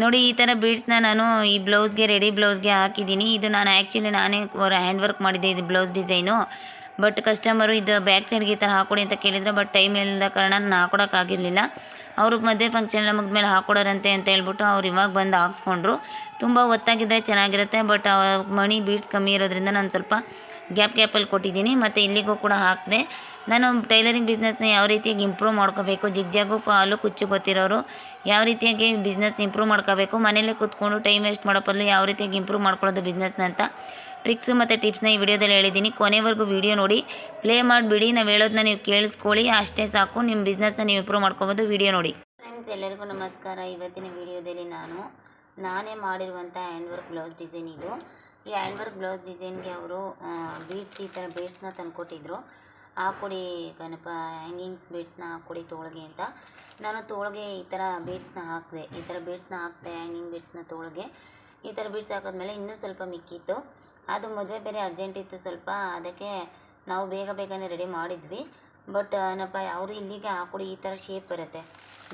ನೋಡಿ, ಈ ಥರ ಬೀಡ್ಸ್ನ ನಾನು ಈ ಬ್ಲೌಸ್ಗೆ ರೆಡಿ ಬ್ಲೌಸ್ಗೆ ಹಾಕಿದ್ದೀನಿ. ಇದು ನಾನು ಆ್ಯಕ್ಚುಲಿ ನಾನೇ ಹ್ಯಾಂಡ್ ವರ್ಕ್ ಮಾಡಿದ್ದೆ ಇದು ಬ್ಲೌಸ್ ಡಿಸೈನು ಬಟ್ ಕಸ್ಟಮರು ಇದು ಬ್ಯಾಕ್ ಸೈಡ್ಗೆ ಈ ಥರ ಹಾಕೊಡಿ ಅಂತ ಕೇಳಿದ್ರು. ಬಟ್ ಟೈಮ್ ಇಲ್ಲದ ಕಾರಣ ನಾನು ಹಾಕೊಡೋಕ್ಕಾಗಿರಲಿಲ್ಲ ಅವರು ಮದುವೆ ಫಂಕ್ಷನ್ ಎಲ್ಲ ಮುಗಿದ್ಮೇಲೆ ಹಾಕೊಡೋರಂತೆ ಅಂತ ಹೇಳ್ಬಿಟ್ಟು ಅವ್ರು ಇವಾಗ ಬಂದು ಹಾಕ್ಸ್ಕೊಂಡ್ರು. ತುಂಬ ಒತ್ತಾಗಿದ್ದರೆ ಚೆನ್ನಾಗಿರುತ್ತೆ. ಬಟ್ ಮಣಿ ಬೀಡ್ಸ್ ಕಮ್ಮಿ ಇರೋದ್ರಿಂದ ನಾನು ಸ್ವಲ್ಪ ಗ್ಯಾಪ್ ಗ್ಯಾಪಲ್ಲಿ ಕೊಟ್ಟಿದ್ದೀನಿ. ಮತ್ತು ಇಲ್ಲಿಗೂ ಕೂಡ ಹಾಕಿದೆ. ನಾನು ಟೈಲರಿಂಗ್ ಬಿಸ್ನೆಸ್ನ ಯಾವ ರೀತಿಯಾಗಿ ಇಂಪ್ರೂವ್ ಮಾಡ್ಕೋಬೇಕು ಜಿಗ್ಜಾಗು ಫಾಲು ಕುಚ್ಚು ಗೊತ್ತಿರೋರು ಯಾವ ರೀತಿಯಾಗಿ ಬಿಸ್ನೆಸ್ ಇಂಪ್ರೂವ್ ಮಾಡ್ಕೋಬೇಕು, ಮನೇಲಿ ಕೂತ್ಕೊಂಡು ಟೈಮ್ ವೇಸ್ಟ್ ಮಾಡೋ ಬದಲು ಯಾವ ರೀತಿಯಾಗಿ ಇಂಪ್ರೂವ್ ಮಾಡ್ಕೊಳ್ಳೋದು ಬಿಸ್ನೆಸ್ನ ಅಂತ ಟ್ರಿಕ್ಸು ಮತ್ತು ಟಿಪ್ಸ್ನ ಈ ವಿಡಿಯೋದಲ್ಲಿ ಹೇಳಿದ್ದೀನಿ. ಕೊನೆವರೆಗೂ ವಿಡಿಯೋ ನೋಡಿ ಪ್ಲೇ ಮಾಡಿಬಿಡಿ, ನಾವು ಹೇಳೋದನ್ನ ನೀವು ಕೇಳಿಸ್ಕೊಳ್ಳಿ, ಅಷ್ಟೇ ಸಾಕು ನಿಮ್ಮ ಬಿಸ್ನೆಸ್ನ ನೀವು ಇಂಪ್ರೂವ್ ಮಾಡ್ಕೋಬೋದು ವಿಡಿಯೋ ನೋಡಿ. ಫ್ರೆಂಡ್ಸ್ ಎಲ್ಲರಿಗೂ ನಮಸ್ಕಾರ. ಇವತ್ತಿನ ವಿಡಿಯೋದಲ್ಲಿ ನಾನು ನಾನೇ ಮಾಡಿರುವಂಥ ಹ್ಯಾಂಡ್ ವರ್ಕ್ ಬ್ಲೌಸ್ ಡಿಸೈನ್ ಇದು. ಈ ಹ್ಯಾಂಡ್ ವರ್ಕ್ ಬ್ಲೌಸ್ ಡಿಸೈನ್ಗೆ ಅವರು ಬೀಡ್ಸ್ ಈ ಥರ ಬೀಡ್ಸ್ನ ತಂದುಕೊಟ್ಟಿದ್ರು. ಹಾಕ್ಕೊಡಿ ಗಣಪ, ಹ್ಯಾಂಗಿಂಗ್ಸ್ ಬೀಡ್ಸ್ನ ಹಾಕ್ಕೊಡಿ ತೋಳಿಗೆ ಅಂತ. ನಾನು ತೋಳಿಗೆ ಈ ಥರ ಬೀಡ್ಸ್ನ ಹಾಕಿದೆ. ಈ ಥರ ಬೀಡ್ಸ್ನ ಹಾಕಿದೆ ಹ್ಯಾಂಗಿಂಗ್ ಬೀಡ್ಸ್ನ ತೋಳಿಗೆ. ಈ ಥರ ಬೀಡ್ಸ್ ಹಾಕಿದ್ಮೇಲೆ ಇನ್ನೂ ಸ್ವಲ್ಪ ಮಿಕ್ಕಿತ್ತು. ಅದು ಮದುವೆ ಬೇರೆ ಅರ್ಜೆಂಟ್ ಇತ್ತು ಸ್ವಲ್ಪ, ಅದಕ್ಕೆ ನಾವು ಬೇಗ ಬೇಗನೆ ರೆಡಿ ಮಾಡಿದ್ವಿ. ಬಟ್ ಏನಪ್ಪ ಅವರು ಇಲ್ಲಿಗೆ ಹಾಕ್ಕೊಡಿ ಈ ಥರ ಶೇಪ್ ಬರುತ್ತೆ.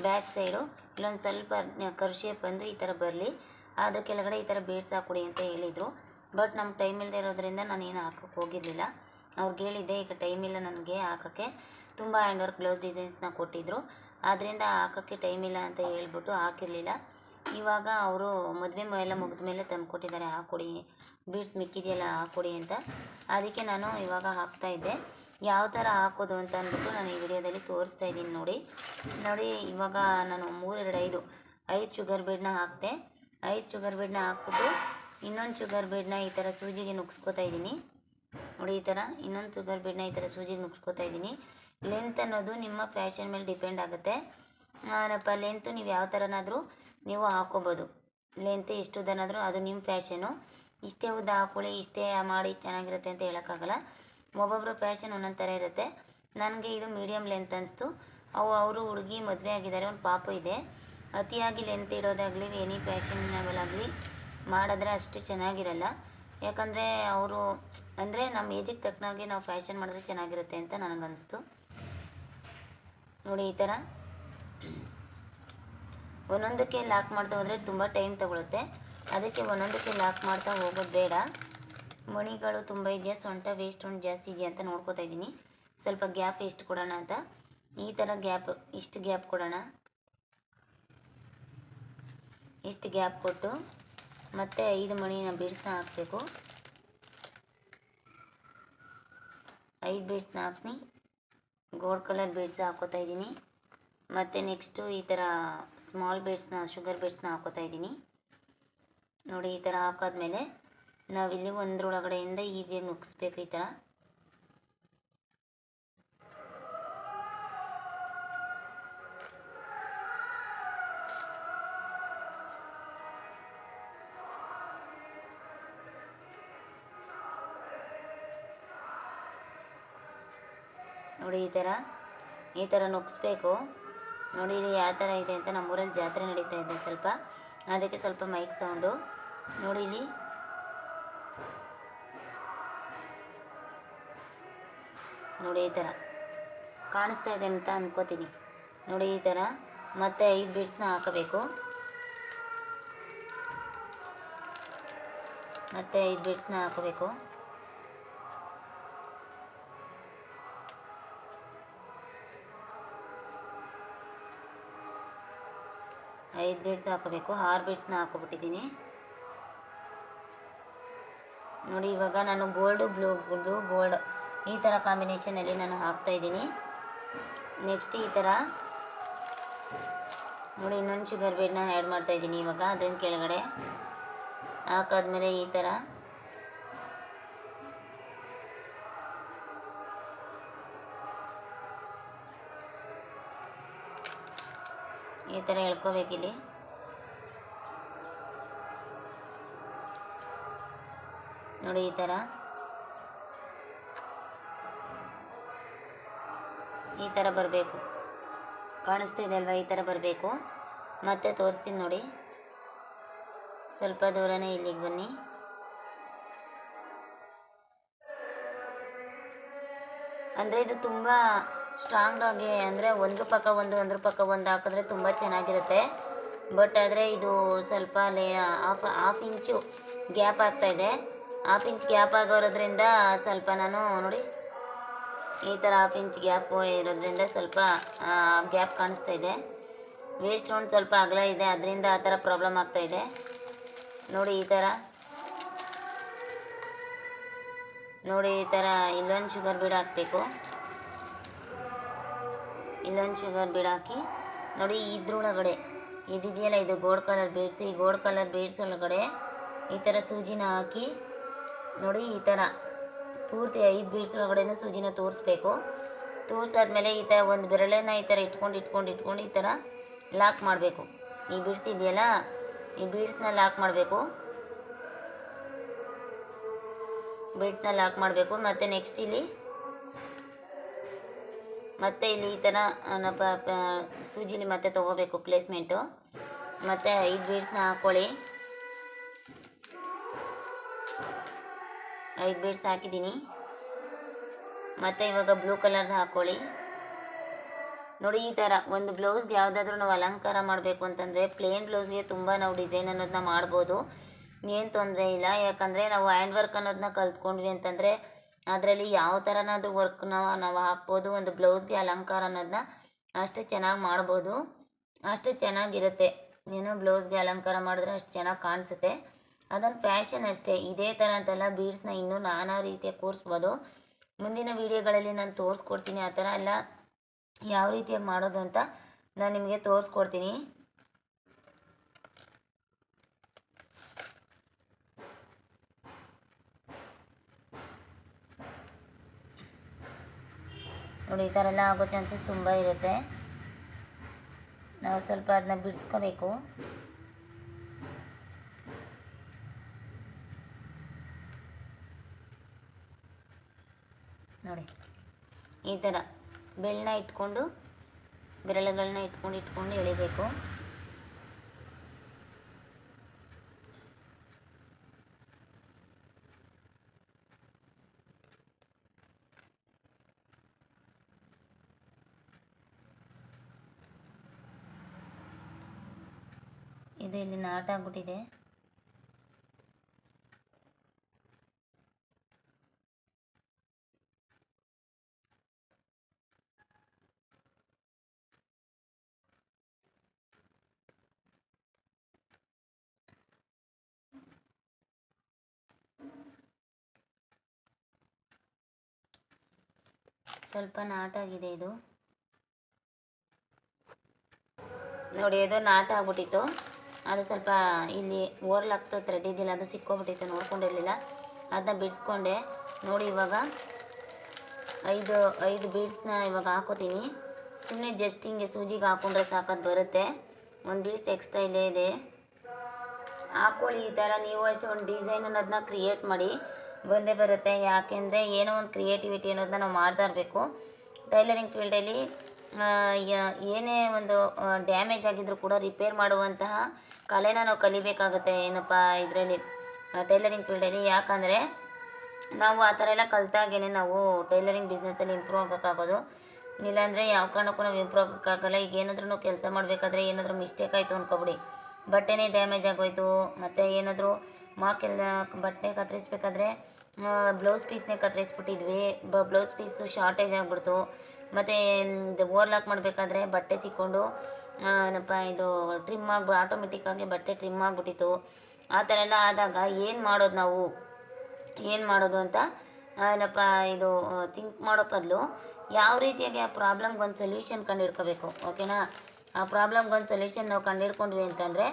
ಬ್ಯಾಕ್ ಸೈಡು ಇಲ್ಲೊಂದು ಸ್ವಲ್ಪ ಕರ್ ಶೇಪ್ ಬಂದು ಈ ಥರ ಬರಲಿ. ಅದ್ರ ಕೆಳಗಡೆ ಈ ಥರ ಬೀಡ್ಸ್ ಹಾಕ್ಕೊಡಿ ಅಂತ ಹೇಳಿದರು. ಬಟ್ ನಮ್ಗೆ ಟೈಮ್ ಇಲ್ಲದೆ ಇರೋದ್ರಿಂದ ನಾನು ಏನು ಹಾಕೋಕ್ಕೆ ಹೋಗಿರಲಿಲ್ಲ. ಅವ್ರಿಗೆ ಹೇಳಿದ್ದೆ ಈಗ ಟೈಮ್ ಇಲ್ಲ ನನಗೆ ಹಾಕೋಕ್ಕೆ. ತುಂಬ ಹ್ಯಾಂಡ್ ವರ್ಕ್ ಬ್ಲೌಸ್ ಡಿಸೈನ್ಸ್ನ ಕೊಟ್ಟಿದ್ದರು ಆದ್ದರಿಂದ ಹಾಕೋಕ್ಕೆ ಟೈಮ್ ಇಲ್ಲ ಅಂತ ಹೇಳ್ಬಿಟ್ಟು ಹಾಕಿರಲಿಲ್ಲ. ಇವಾಗ ಅವರು ಮದುವೆ ಎಲ್ಲ ಮುಗಿದ ಮೇಲೆ ತಂದು ಕೊಟ್ಟಿದ್ದಾರೆ. ಹಾಕ್ಕೊಡಿ ಬೀಡ್ಸ್ ಮಿಕ್ಕಿದೆಯಲ್ಲ ಹಾಕ್ಕೊಡಿ ಅಂತ. ಅದಕ್ಕೆ ನಾನು ಇವಾಗ ಹಾಕ್ತಾ ಇದ್ದೆ. ಯಾವ ಥರ ಹಾಕೋದು ಅಂತ ಅಂದ್ಬಿಟ್ಟು ನಾನು ಈ ವಿಡಿಯೋದಲ್ಲಿ ತೋರಿಸ್ತಾ ಇದ್ದೀನಿ ನೋಡಿ. ನೋಡಿ, ಇವಾಗ ನಾನು ಮೂರೆರಡು ಐದು ಐದು ಶುಗರ್ ಬೀಡನ್ನ ಹಾಕಿದೆ. ಐದು ಶುಗರ್ ಬೀಡನ್ನ ಹಾಕ್ಬಿಟ್ಟು ಇನ್ನೊಂದು ಶುಗರ್ ಬೀಡನ್ನ ಈ ಥರ ಸೂಜಿಗೆ ನುಗ್ಸ್ಕೊತಾ ಇದ್ದೀನಿ. ನೋಡಿ, ಈ ಥರ ಇನ್ನೊಂದು ಶುಗರ್ ಬೀಡನ್ನ ಈ ಥರ ಸೂಜಿಗೆ ಮುಗಿಸ್ಕೋತಾ ಇದ್ದೀನಿ. ಲೆಂತ್ ಅನ್ನೋದು ನಿಮ್ಮ ಫ್ಯಾಷನ್ ಮೇಲೆ ಡಿಪೆಂಡ್ ಆಗುತ್ತೆ. ಏನಪ್ಪ ಲೆಂತು ನೀವು ಯಾವ ಥರನಾದರೂ ನೀವು ಹಾಕ್ಕೋಬೋದು. ಲೆಂತ್ ಎಷ್ಟು ಉದ್ದನಾದರೂ ಅದು ನಿಮ್ಮ ಫ್ಯಾಷನು ಇಷ್ಟೇ ಉದ್ದ ಹಾಕೊಳ್ಳಿ, ಇಷ್ಟೇ ಮಾಡಿ ಚೆನ್ನಾಗಿರುತ್ತೆ ಅಂತ ಹೇಳೋಕ್ಕಾಗಲ್ಲ. ಒಬ್ಬೊಬ್ಬರು ಫ್ಯಾಷನ್ ಒಂದೊಂದು ಥರ ಇರುತ್ತೆ. ನನಗೆ ಇದು ಮೀಡಿಯಮ್ ಲೆಂತ್ ಅನ್ನಿಸ್ತು ಅವು, ಅವರು ಹುಡುಗಿ ಮದುವೆ ಆಗಿದ್ದಾರೆ, ಒಂದು ಪಾಪ ಇದೆ. ಅತಿಯಾಗಿ ಲೆಂತ್ ಇಡೋದಾಗಲಿ ಎನಿ ಫ್ಯಾಷನಬಲಾಗಲಿ ಮಾಡಿದ್ರೆ ಅಷ್ಟು ಚೆನ್ನಾಗಿರಲ್ಲ. ಯಾಕಂದರೆ, ಅವರು ಅಂದರೆ ನಮ್ಮ ಏಜಿಗೆ ತಕ್ಕನಾಗಿ ನಾವು ಫ್ಯಾಷನ್ ಮಾಡಿದ್ರೆ ಚೆನ್ನಾಗಿರುತ್ತೆ ಅಂತ ನನಗನ್ನಿಸ್ತು ನೋಡಿ ಈ ಥರ ಒಂದೊಂದಕ್ಕೆ ಲಾಕ್ ಮಾಡ್ತಾ ಹೋದರೆ ತುಂಬ ಟೈಮ್ ತಗೊಳುತ್ತೆ. ಅದಕ್ಕೆ ಒಂದೊಂದಕ್ಕೆ ಲಾಕ್ ಮಾಡ್ತಾ ಹೋಗೋದು ಬೇಡ. ಮಣಿಗಳು ತುಂಬ ಇದೆಯಾ ಸೊಂಟ ವೇಸ್ಟ್ ಒಂದು ಜಾಸ್ತಿ ಇದೆಯಾ ಅಂತ ನೋಡ್ಕೋತಾ ಇದ್ದೀನಿ. ಸ್ವಲ್ಪ ಗ್ಯಾಪ್ ಎಷ್ಟು ಕೊಡೋಣ ಅಂತ. ಈ ಥರ ಗ್ಯಾಪ್ ಇಷ್ಟು ಗ್ಯಾಪ್ ಕೊಡೋಣ. ಇಷ್ಟು ಗ್ಯಾಪ್ ಕೊಟ್ಟು ಮತ್ತೆ ಐದು ಮಣಿನ ಬಿಡಿಸ್ತಾ ಹಾಕಬೇಕು. ಐದು ಬೀಡ್ಸ್ನ ಹಾಕ್ತೀನಿ ಗೋಲ್ಡ್ ಕಲರ್ ಬೀಡ್ಸ್ ಹಾಕೋತಾ ಇದ್ದೀನಿ. ಮತ್ತು ನೆಕ್ಸ್ಟು ಈ ಥರ ಸ್ಮಾಲ್ ಬೀಡ್ಸ್ನ ಶುಗರ್ ಬೀಡ್ಸ್ನ ಹಾಕೋತಾ ಇದ್ದೀನಿ. ನೋಡಿ ಈ ಥರ ಹಾಕಾದ್ಮೇಲೆ ನಾವಿಲ್ಲಿ ಒಂದರೊಳಗಡೆಯಿಂದ ಈಜಿಯಾಗಿ ನುಗ್ಗಿಸ್ಬೇಕು ಈ ಥರ ನೋಡಿ, ಈ ಥರ ಈ ಥರ ನುಗ್ಸ್ಬೇಕು. ನೋಡಿ, ಇಲ್ಲಿ ಯಾವ ಥರ ಇದೆ ಅಂತ ನಮ್ಮೂರಲ್ಲಿ ಜಾತ್ರೆ ನಡೀತಾ ಇದೆ ಸ್ವಲ್ಪ. ಅದಕ್ಕೆ ಸ್ವಲ್ಪ ಮೈಕ್ ಸೌಂಡು ನೋಡಿ, ಇಲ್ಲಿ. ನೋಡಿ, ಈ ಥರ ಕಾಣಿಸ್ತಾ ಇದೆ ಅಂತ ಅಂದ್ಕೋತೀನಿ ನೋಡಿ, ಈ ಥರ ಮತ್ತೆ ಐದು ಬೀಡ್ಸ್ನ ಹಾಕಬೇಕು. ಮತ್ತೆ ಐದು ಬೀಡ್ಸ್ನ ಹಾಕಬೇಕು. ಐದು ಬೀಡ್ಸ್ ಹಾಕೋಬೇಕು, ಆರು ಬೀಡ್ಸ್ನ ಹಾಕೊಬಿಟ್ಟಿದ್ದೀನಿ. ನೋಡಿ, ಇವಾಗ ನಾನು ಗೋಲ್ಡು ಬ್ಲೂ ಬ್ಲೂ ಗೋಲ್ಡ್ ಈ ಥರ ಕಾಂಬಿನೇಷನಲ್ಲಿ ನಾನು ಹಾಕ್ತಾ ಇದ್ದೀನಿ. ನೆಕ್ಸ್ಟ್ ಈ ಥರ ನೋಡಿ, ಇನ್ನೊಂದು ಶುಗರ್ ಬೀಡನ್ನ ಆ್ಯಡ್ ಮಾಡ್ತಾ ಇದ್ದೀನಿ ಇವಾಗ ಅದನ್ನು ಕೆಳಗಡೆ. ಹಾಕಾದ್ಮೇಲೆ ಈ ಥರ ಈ ಥರ ಎಳ್ಕೊಬೇಕಿಲ್ಲಿ ನೋಡಿ ಈ ಥರ. ಈ ಥರ ಬರಬೇಕು. ಕಾಣಿಸ್ತಾ ಇದೆ ಅಲ್ವಾ? ಈ ಥರ ಬರಬೇಕು. ಮತ್ತೆ ತೋರಿಸ್ತೀನಿ ನೋಡಿ. ಸ್ವಲ್ಪ ದೂರನೇ ಇಲ್ಲಿಗೆ ಬನ್ನಿ. ಅಂದರೆ ಇದು ತುಂಬ ಸ್ಟ್ರಾಂಗ್ ಆಗಿ ಅಂದರೆ ಒಂದ್ರ ಪಕ್ಕ ಒಂದು ಒಂದ್ರ ಪಕ್ಕ ಒಂದು ಹಾಕಿದ್ರೆ ತುಂಬ ಚೆನ್ನಾಗಿರುತ್ತೆ. ಬಟ್ ಆದರೆ ಇದು ಸ್ವಲ್ಪ ಲೇ ಹಾಫ್ ಹಾಫ್ ಇಂಚು ಗ್ಯಾಪ್ ಆಗ್ತಾಯಿದೆ ಹಾಫ್ ಇಂಚ್ ಗ್ಯಾಪ್ ಆಗೋರೋದ್ರಿಂದ ಸ್ವಲ್ಪ ನಾನು ನೋಡಿ, ಈ ಥರ ಹಾಫ್ ಇಂಚ್ ಗ್ಯಾಪ್ ಇರೋದ್ರಿಂದ ಸ್ವಲ್ಪ ಗ್ಯಾಪ್ ಕಾಣಿಸ್ತಾ ಇದೆ. ವೇಸ್ಟ್ ಒಂದು ಸ್ವಲ್ಪ ಅಗಲ ಇದೆ, ಅದರಿಂದ ಆ ಥರ ಪ್ರಾಬ್ಲಮ್ ಆಗ್ತಾ ಇದೆ. ನೋಡಿ ಈ ಥರ ನೋಡಿ ಈ ಥರ ಇಲ್ಲೊಂದು ಶುಗರ್ ಬೀಡ್ ಹಾಕಬೇಕು. ಇಲ್ಲೊಂದು ಶುಗರ್ ಬೀಡ್ ಹಾಕಿ ನೋಡಿ ಇದ್ರೊಳಗಡೆ ಇದಿದೆಯಲ್ಲ ಇದು ಗೋಲ್ಡ್ ಕಲರ್ ಬೀಡ್ಸ್ ಈ ಗೋಲ್ಡ್ ಕಲರ್ ಬೀಡ್ಸ್ ಒಳಗಡೆ ಈ ಥರ ಸೂಜಿನ ಹಾಕಿ, ನೋಡಿ ಈ ಥರ ಪೂರ್ತಿ ಐದು ಬೀಡ್ಸ್ ಒಳಗಡೆನೂ ಸೂಜಿನ ತೋರಿಸ್ಬೇಕು. ತೋರಿಸಾದ್ಮೇಲೆ ಈ ಥರ ಒಂದು ಬೆರಳೆನ ಈ ಥರ ಇಟ್ಕೊಂಡು ಇಟ್ಕೊಂಡು ಇಟ್ಕೊಂಡು ಈ ಥರ ಲಾಕ್ ಮಾಡಬೇಕು. ಈ ಬೀಡ್ಸ್ ಇದೆಯಲ್ಲ, ಈ ಬೀಡ್ಸ್ನ ಲಾಕ್ ಮಾಡಬೇಕು. ಬೀಡ್ಸ್ನ ಲಾಕ್ ಮಾಡಬೇಕು. ಮತ್ತು ನೆಕ್ಸ್ಟ್ ಇಲ್ಲಿ ಮತ್ತೆ ಇಲ್ಲಿ ಈ ಥರ ಸೂಜಿಲಿ ಮತ್ತೆ ತೊಗೋಬೇಕು ಪ್ಲೇಸ್ಮೆಂಟು ಮತ್ತು ಐದು ಬೀಡ್ಸ್ನ ಹಾಕ್ಕೊಳ್ಳಿ ಐದು ಬೀಡ್ಸ್ ಹಾಕಿದ್ದೀನಿ. ಮತ್ತು ಇವಾಗ ಬ್ಲೂ ಕಲರ್ದು ಹಾಕ್ಕೊಳ್ಳಿ ನೋಡಿ ಈ ಥರ ಒಂದು ಬ್ಲೌಸ್ಗೆ ಯಾವುದಾದ್ರೂ ನಾವು ಅಲಂಕಾರ ಮಾಡಬೇಕು ಅಂತಂದರೆ ಪ್ಲೇನ್ ಬ್ಲೌಸ್ಗೆ ತುಂಬ ನಾವು ಡಿಸೈನ್ ಅನ್ನೋದನ್ನ ಮಾಡ್ಬೋದು. ಏನು ತೊಂದರೆ ಇಲ್ಲ, ಯಾಕಂದರೆ ನಾವು ಹ್ಯಾಂಡ್ ವರ್ಕ್ ಅನ್ನೋದನ್ನ ಕಲ್ತ್ಕೊಂಡ್ವಿ ಅಂತಂದರೆ ಅದರಲ್ಲಿ ಯಾವ ಥರನಾದ್ರೂ ವರ್ಕ್ ನಾವು ನಾವು ಹಾಕ್ಬೋದು, ಒಂದು ಬ್ಲೌಸ್ಗೆ ಅಲಂಕಾರ ಅನ್ನೋದನ್ನ ಅಷ್ಟು ಚೆನ್ನಾಗಿ ಮಾಡ್ಬೋದು. ಅಷ್ಟು ಚೆನ್ನಾಗಿರುತ್ತೆ ಏನೋ ಬ್ಲೌಸ್ಗೆ ಅಲಂಕಾರ ಮಾಡಿದ್ರೆ ಅಷ್ಟು ಚೆನ್ನಾಗಿ ಕಾಣಿಸುತ್ತೆ. ಅದೊಂದು ಫ್ಯಾಷನ್ ಅಷ್ಟೇ. ಇದೇ ಥರ ಅಂತೆಲ್ಲ ಬೀಡ್ಸ್ನ ಇನ್ನೂ ನಾನಾ ರೀತಿಯ ಕೂರಿಸ್ಬೋದು. ಮುಂದಿನ ವೀಡಿಯೋಗಳಲ್ಲಿ ನಾನು ತೋರಿಸ್ಕೊಡ್ತೀನಿ. ಆ ಥರ ಎಲ್ಲ ಯಾವ ರೀತಿಯಾಗಿ ಮಾಡೋದು ಅಂತ ನಾನು ನಿಮಗೆ ತೋರಿಸ್ಕೊಡ್ತೀನಿ. ನೋಡಿ, ಈ ಥರ ಎಲ್ಲ ಆಗೋ ಚಾನ್ಸಸ್ ತುಂಬ ಇರುತ್ತೆ. ನಾವು ಸ್ವಲ್ಪ ಅದನ್ನ ಬಿಡಿಸ್ಕೋಬೇಕು. ನೋಡಿ, ಈ ಥರ ಬೆಳ್ಳನ್ನ ಇಟ್ಕೊಂಡು ಬೆರಳುಗಳನ್ನ ಇಟ್ಕೊಂಡು ಇಟ್ಕೊಂಡು ಎಳಿಬೇಕು. ಇದು ಇಲ್ಲಿ ನಾಟ ಆಗ್ಬಿಟ್ಟಿದೆ. ಸ್ವಲ್ಪ ನಾಟಾಗಿದೆ ಇದು. ನೋಡಿ ಇದು ನಾಟ ಆಗ್ಬಿಟ್ಟಿತ್ತು. ಅದು ಸ್ವಲ್ಪ ಇಲ್ಲಿ ಓರ್ಲಾಗ್ತಾ ಥ್ರೆಡ್ ಇದಿಲ್ಲ ಅದು ಸಿಕ್ಕೋಬಿಟ್ಟಿತ್ತು ನೋಡ್ಕೊಂಡಿರಲಿಲ್ಲ. ಅದನ್ನ ಬಿಡಿಸ್ಕೊಂಡೆ. ನೋಡಿ ಇವಾಗ ಐದು ಐದು ಬೀಡ್ಸ್ನ ಇವಾಗ ಹಾಕೋತೀನಿ. ಸುಮ್ಮನೆ ಜಸ್ಟ್ ಹಿಂಗೆ ಸೂಜಿಗೆ ಹಾಕೊಂಡ್ರೆ ಸಾಕದು ಬರುತ್ತೆ. ಒಂದು ಬೀಡ್ಸ್ ಎಕ್ಸ್ಟ್ರಾ ಇಲ್ಲೇ ಇದೆ. ಹಾಕ್ಕೊಳ್ಳಿ ಈ ಥರ ನೀವು ಅಷ್ಟು ಒಂದು ಡಿಸೈನ್ ಅನ್ನೋದನ್ನ ಕ್ರಿಯೇಟ್ ಮಾಡಿ. ಬಂದೇ ಬರುತ್ತೆ. ಯಾಕೆಂದರೆ ಏನೋ ಒಂದು ಕ್ರಿಯೇಟಿವಿಟಿ ಅನ್ನೋದನ್ನ ನಾವು ಮಾಡ್ತಾ ಇರಬೇಕು. ಟೈಲರಿಂಗ್ ಫೀಲ್ಡಲ್ಲಿ ಏನೇ ಒಂದು ಡ್ಯಾಮೇಜ್ ಆಗಿದ್ದರೂ ಕೂಡ ರಿಪೇರ್ ಮಾಡುವಂತಹ ಕಲೆನ ನಾವು ಕಲಿಬೇಕಾಗುತ್ತೆ, ಏನಪ್ಪ ಇದರಲ್ಲಿ ಟೈಲರಿಂಗ್ ಫೀಲ್ಡಲ್ಲಿ. ಯಾಕಂದರೆ ನಾವು ಆ ಥರ ಎಲ್ಲ ಕಲಿತಾಗೇ ನಾವು ಟೈಲರಿಂಗ್ ಬಿಸ್ನೆಸ್ಸಲ್ಲಿ ಇಂಪ್ರೂವ್ ಆಗೋಕ್ಕಾಗೋದು. ಇಲ್ಲಾಂದರೆ ಯಾವ ಕಾರಣಕ್ಕೂ ನಾವು ಇಂಪ್ರೂವ್ ಆಗೋಕ್ಕಾಗಲ್ಲ. ಈಗ ಏನಾದ್ರೂ ಕೆಲಸ ಮಾಡಬೇಕಾದ್ರೆ ಏನಾದರೂ ಮಿಸ್ಟೇಕ್ ಆಯಿತು ಅಂದ್ಕೊಬಿಡಿ ಬಟ್ಟೆನೇ ಡ್ಯಾಮೇಜ್ ಆಗೋಯ್ತು, ಮತ್ತು ಏನಾದರೂ ಮಾರ್ಕೆಲ್ಲ ಬಟ್ಟೆ ಕತ್ತರಿಸ್ಬೇಕಾದ್ರೆ ಬ್ಲೌಸ್ ಪೀಸ್ನೇ ಕತ್ತರಿಸ್ಬಿಟ್ಟಿದ್ವಿ. ಬ್ಲೌಸ್ ಪೀಸು ಶಾರ್ಟೇಜ್ ಆಗಿಬಿಡ್ತು. ಮತ್ತು ಇದು ಓವರ್ಲಾಕ್ ಮಾಡಬೇಕಾದ್ರೆ ಬಟ್ಟೆ ಸಿಕ್ಕೊಂಡು ಏನಪ್ಪ ಇದು ಟ್ರಿಮ್ ಆಗ್ಬಿಟ್ಟು ಆಟೋಮೆಟಿಕ್ಕಾಗಿ ಬಟ್ಟೆ ಟ್ರಿಮ್ ಆಗಿಬಿಟ್ಟಿತ್ತು. ಆ ಥರ ಎಲ್ಲ ಆದಾಗ ಏನು ಮಾಡೋದು ನಾವು? ಏನು ಮಾಡೋದು ಅಂತ ಏನಪ್ಪ ಇದು ಥಿಂಕ್ ಮಾಡೋ ಬದಲು ಯಾವ ರೀತಿಯಾಗಿ ಆ ಪ್ರಾಬ್ಲಮ್ಗೆ ಒಂದು ಸೊಲ್ಯೂಷನ್ ಕಂಡುಹಿಡ್ಕೋಬೇಕು ಓಕೆನಾ ಆ ಪ್ರಾಬ್ಲಮ್ಗೆ ಒಂದು ಸೊಲ್ಯೂಷನ್ ನಾವು ಕಂಡುಹಿಡ್ಕೊಂಡ್ವಿ ಅಂತಂದರೆ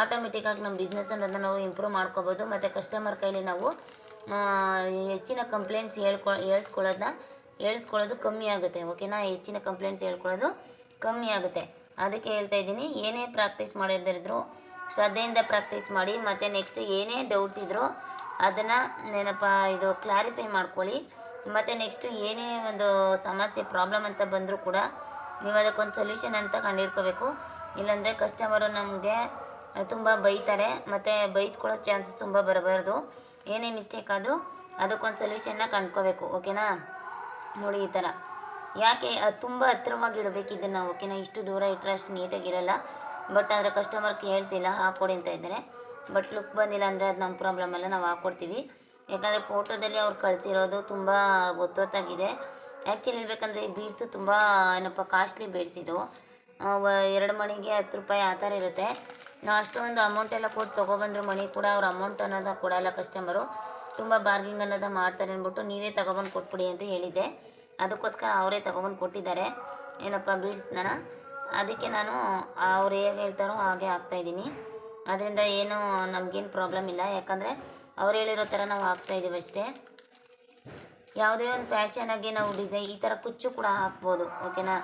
ಆಟೋಮೆಟಿಕ್ಕಾಗಿ ನಮ್ಮ ಬಿಸ್ನೆಸ್ ಅನ್ನೋದನ್ನ ನಾವು ಇಂಪ್ರೂವ್ ಮಾಡ್ಕೋಬೋದು, ಮತ್ತು ಕಸ್ಟಮರ್ ಕೈಲಿ ನಾವು ಹೆಚ್ಚಿನ ಕಂಪ್ಲೇಂಟ್ಸ್ ಹೇಳ್ಕೊ ಹೇಳ್ಸ್ಕೊಳ್ಳೋದನ್ನ ಹೇಳ್ಸ್ಕೊಳ್ಳೋದು ಕಮ್ಮಿ ಆಗುತ್ತೆ ಓಕೆನಾ ಹೆಚ್ಚಿನ ಕಂಪ್ಲೇಂಟ್ಸ್ ಹೇಳ್ಕೊಳ್ಳೋದು ಕಮ್ಮಿ ಆಗುತ್ತೆ. ಅದಕ್ಕೆ ಹೇಳ್ತಾ ಇದ್ದೀನಿ, ಏನೇ ಪ್ರಾಕ್ಟೀಸ್ ಮಾಡಿದ್ರು ಶ್ರದ್ಧೆಯಿಂದ ಪ್ರಾಕ್ಟೀಸ್ ಮಾಡಿ, ಮತ್ತು ನೆಕ್ಸ್ಟ್ ಏನೇ ಡೌಟ್ಸ್ ಇದ್ದರೂ ಅದನ್ನು ನೆನಪ, ಇದು ಕ್ಲಾರಿಫೈ ಮಾಡ್ಕೊಳ್ಳಿ. ಮತ್ತು ನೆಕ್ಸ್ಟು ಏನೇ ಒಂದು ಸಮಸ್ಯೆ ಪ್ರಾಬ್ಲಮ್ ಅಂತ ಬಂದರೂ ಕೂಡ ನೀವು ಅದಕ್ಕೊಂದು ಸೊಲ್ಯೂಷನ್ ಅಂತ ಕಂಡುಹಿಡ್ಕೋಬೇಕು. ಇಲ್ಲಾಂದರೆ ಕಸ್ಟಮರು ನಮಗೆ ತುಂಬ ಬೈತಾರೆ, ಮತ್ತು ಬೈಸ್ಕೊಳ್ಳೋ ಚಾನ್ಸಸ್ ತುಂಬ ಬರಬಾರ್ದು. ಏನೇ ಮಿಸ್ಟೇಕ್ ಆದರೂ ಅದಕ್ಕೊಂದು ಸೊಲ್ಯೂಷನ್ನ ಕಂಡ್ಕೋಬೇಕು ಓಕೆನಾ ನೋಡಿ ಈ ಥರ ಯಾಕೆ ಅದು ತುಂಬ ಹತ್ತಿರವಾಗಿ ಇಡಬೇಕು ಇದನ್ನು, ಓಕೆನಾ? ಇಷ್ಟು ದೂರ ಇಟ್ಟರೆ ಅಷ್ಟು ನೀಟಾಗಿರಲ್ಲ ಬಟ್ ಅಂದರೆ ಕಸ್ಟಮರ್ ಕೇಳ್ತಿಲ್ಲ ಹಾಕ್ಕೊಡಿ ಅಂತ ಇದ್ದಾರೆ. ಬಟ್ ಲುಕ್ ಬಂದಿಲ್ಲ ಅಂದರೆ ಅದು ನಮ್ಮ ಪ್ರಾಬ್ಲಮ್ ಅಲ್ಲ, ನಾವು ಹಾಕ್ಕೊಡ್ತೀವಿ ಯಾಕಂದರೆ ಫೋಟೋದಲ್ಲಿ ಅವ್ರು ಕಳಿಸಿರೋದು ತುಂಬ ಒತ್ತೊತ್ತಾಗಿದೆ. ಆ್ಯಕ್ಚುಲಿ ಹೇಳ್ಬೇಕಂದ್ರೆ ಈ ಬೀಡ್ಸು ತುಂಬ, ಏನಪ್ಪ ಕಾಸ್ಟ್ಲಿ ಬೀಡ್ಸ್ ಇದು. ಎರಡು ಮಣಿಗೆ ಹತ್ತು ರೂಪಾಯಿ ಆ ಥರ ಇರುತ್ತೆ. ನಾವು ಅಷ್ಟೊಂದು ಅಮೌಂಟ್ ಎಲ್ಲ ಕೊಟ್ಟು ತೊಗೊಬಂದ್ರು ಮಣಿ ಕೂಡ ಅವ್ರ ಅಮೌಂಟ್ ಅನ್ನೋದು ಕೊಡಲ್ಲ ಕಸ್ಟಮರು ತುಂಬ ಬಾರ್ಗಿಂಗ್ ಅನ್ನೋದು ಮಾಡ್ತಾರೆ ಅಂದ್ಬಿಟ್ಟು ನೀವೇ ತೊಗೊಬಂದು ಕೊಟ್ಬಿಡಿ ಅಂತ ಹೇಳಿದ್ದೆ. ಅದಕ್ಕೋಸ್ಕರ ಅವರೇ ತಗೊಬಂದು ಕೊಟ್ಟಿದ್ದಾರೆ. ಏನಪ್ಪ ಬೀಡ್ಸ್ನ ಅದಕ್ಕೆ ನಾನು ಅವ್ರು ಹೇಗೆ ಹೇಳ್ತಾರೋ ಹಾಗೆ ಹಾಕ್ತಾಯಿದ್ದೀನಿ ಅದರಿಂದ ಏನು ನಮಗೇನು ಪ್ರಾಬ್ಲಮ್ ಇಲ್ಲ. ಯಾಕಂದರೆ ಅವ್ರು ಹೇಳಿರೋ ಥರ ನಾವು ಹಾಕ್ತಾಯಿದ್ದೀವಿ ಅಷ್ಟೇ. ಯಾವುದೇ ಒಂದು ಫ್ಯಾಷನಾಗಿ ನಾವು ಡಿಸೈನ್ ಈ ಥರ ಕುಚ್ಚು ಕೂಡ ಹಾಕ್ಬೋದು ಓಕೆನಾ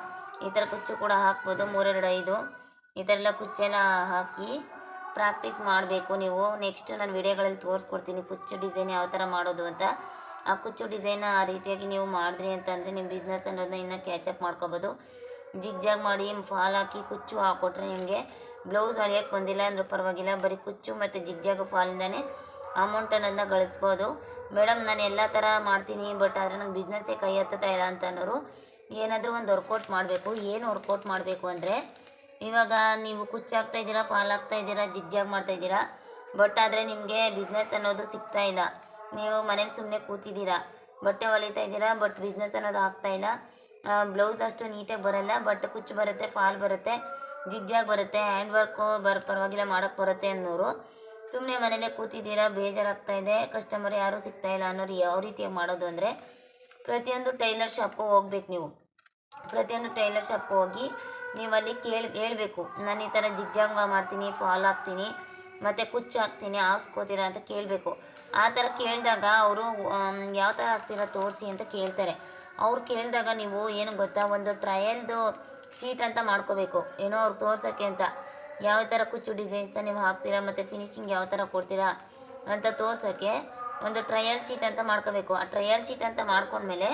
ಈ ಥರ ಕುಚ್ಚು ಕೂಡ ಹಾಕ್ಬೋದು, ಮೂರೆರಡು ಐದು. ಈ ಥರ ಎಲ್ಲ ಕುಚ್ಚೆಲ್ಲ ಹಾಕಿ ಪ್ರಾಕ್ಟೀಸ್ ಮಾಡಬೇಕು ನೀವು. ನೆಕ್ಸ್ಟ್ ನಾನು ವಿಡಿಯೋಗಳಲ್ಲಿ ತೋರಿಸ್ಕೊಡ್ತೀನಿ, ಕುಚ್ಚು ಡಿಸೈನ್ ಯಾವ ಥರ ಮಾಡೋದು ಅಂತ. ಆ ಕುಚ್ಚು ಡಿಸೈನ್ ಆ ರೀತಿಯಾಗಿ ನೀವು ಮಾಡಿದ್ರಿ ಅಂತಂದರೆ ನಿಮ್ಮ ಬಿಸ್ನೆಸ್ ಅನ್ನೋದನ್ನ ಇನ್ನೂ ಕ್ಯಾಚಪ್ ಮಾಡ್ಕೋಬೋದು. ಜಿಗ್ ಜಾಗ್ ಮಾಡಿ ಫಾಲ್ ಹಾಕಿ ಕುಚ್ಚು ಹಾಕ್ಕೊಟ್ರೆ ನಿಮಗೆ ಬ್ಲೌಸ್ ಹೊಲಿಯೋಕ್ಕೆ ಬಂದಿಲ್ಲ ಅಂದರೂ ಪರವಾಗಿಲ್ಲ, ಬರೀ ಕುಚ್ಚು ಮತ್ತು ಜಿಗ್ ಜಾಗ್ ಫಾಲಿಂದನೇ ಅಮೌಂಟ್ ಅನ್ನೋದನ್ನ ಗಳಿಸ್ಬೋದು. ಮೇಡಮ್, ನಾನು ಎಲ್ಲ ಥರ ಮಾಡ್ತೀನಿ ಬಟ್ ಆದರೆ ನಂಗೆ ಬಿಸ್ನೆಸ್ಸೇ ಕೈ ಹತ್ತುತ್ತಾ ಇಲ್ಲ ಅಂತ ಅನ್ನೋರು ಏನಾದರೂ ಒಂದು ವರ್ಕೌಟ್ ಮಾಡಬೇಕು. ಏನು ವರ್ಕೌಟ್ ಮಾಡಬೇಕು ಅಂದರೆ ಇವಾಗ ನೀವು ಕುಚ್ಚು ಹಾಕ್ತಾ ಇದ್ದೀರಾ, ಫಾಲ್ ಹಾಕ್ತಾ ಇದ್ದೀರಾ, ಜಿಗ್ ಜಾಗ್ ಮಾಡ್ತಾ ಇದ್ದೀರಾ ಬಟ್ ಆದರೆ ನಿಮಗೆ ಬಿಸ್ನೆಸ್ ಅನ್ನೋದು ಸಿಗ್ತಾ ಇಲ್ಲ. ನೀವು ಮನೇಲಿ ಸುಮ್ಮನೆ ಕೂತಿದ್ದೀರಾ? ಬಟ್ಟೆ ಹೊಲಿತಾ ಇದ್ದೀರಾ? ಬಟ್ ಬಿಸ್ನೆಸ್ ಅನ್ನೋದು ಆಗ್ತಾ ಇಲ್ಲ. ಬ್ಲೌಸ್ ಅಷ್ಟು ನೀಟಾಗಿ ಬರಲ್ಲ, ಬಟ್ ಕುಚ್ಚು ಬರುತ್ತೆ ಫಾಲ್ ಬರುತ್ತೆ ಜಿಗ್ಜಾಗ್ ಬರುತ್ತೆ ಹ್ಯಾಂಡ್ ವರ್ಕು ಬರ್, ಪರವಾಗಿಲ್ಲ ಮಾಡೋಕ್ಕೆ ಬರುತ್ತೆ ಅನ್ನೋರು. ಸುಮ್ಮನೆ ಮನೇಲೇ ಕೂತಿದ್ದೀರಾ? ಬೇಜಾರಾಗ್ತಾ ಇದೆ. ಕಸ್ಟಮರ್ ಯಾರೂ ಸಿಗ್ತಾ ಇಲ್ಲ ಅನ್ನೋರು ಯಾವ ರೀತಿಯಾಗಿ ಮಾಡೋದು ಅಂದರೆ, ಪ್ರತಿಯೊಂದು ಟೈಲರ್ ಶಾಪ್ಗೂ ಹೋಗ್ಬೇಕು ನೀವು. ಪ್ರತಿಯೊಂದು ಟೈಲರ್ ಶಾಪ್ಗೆ ಹೋಗಿ ನೀವು ಅಲ್ಲಿ ಕೇಳಿ, ಹೇಳ್ಬೇಕು. ನಾನು ಈ ಥರ ಜಿಗ್ಜಾಗ್ ಮಾಡ್ತೀನಿ ಫಾಲ್ ಹಾಕ್ತೀನಿ, ಮತ್ತು ಕುಚ್ಚು ಹಾಕ್ತೀನಿ, ಹಾಸ್ಕೋತೀರಾ? ಅಂತ ಕೇಳಬೇಕು. ಆ ಥರ ಕೇಳಿದಾಗ ಅವರು ಯಾವ ಥರ ಆಗ್ತೀರ ತೋರಿಸಿ ಅಂತ ಕೇಳ್ತಾರೆ. ಅವ್ರು ಕೇಳಿದಾಗ ನೀವು ಏನು ಗೊತ್ತಾ, ಒಂದು ಟ್ರಯಲ್ದು ಶೀಟ್ ಅಂತ ಮಾಡ್ಕೋಬೇಕು. ಏನೋ ಅವ್ರು ತೋರ್ಸೋಕ್ಕೆ ಅಂತ. ಯಾವ ಥರ ಕುಚ್ಚು ಡಿಸೈನ್ಸ್ನ ನೀವು ಹಾಕ್ತೀರಾ, ಮತ್ತು ಫಿನಿಶಿಂಗ್ ಯಾವ ಥರ ಕೊಡ್ತೀರಾ ಅಂತ ತೋರ್ಸೋಕ್ಕೆ ಒಂದು ಟ್ರಯಲ್ ಶೀಟ್ ಅಂತ ಮಾಡ್ಕೋಬೇಕು. ಆ ಟ್ರಯಲ್ ಶೀಟ್ ಅಂತ ಮಾಡ್ಕೊಂಡ್ಮೇಲೆ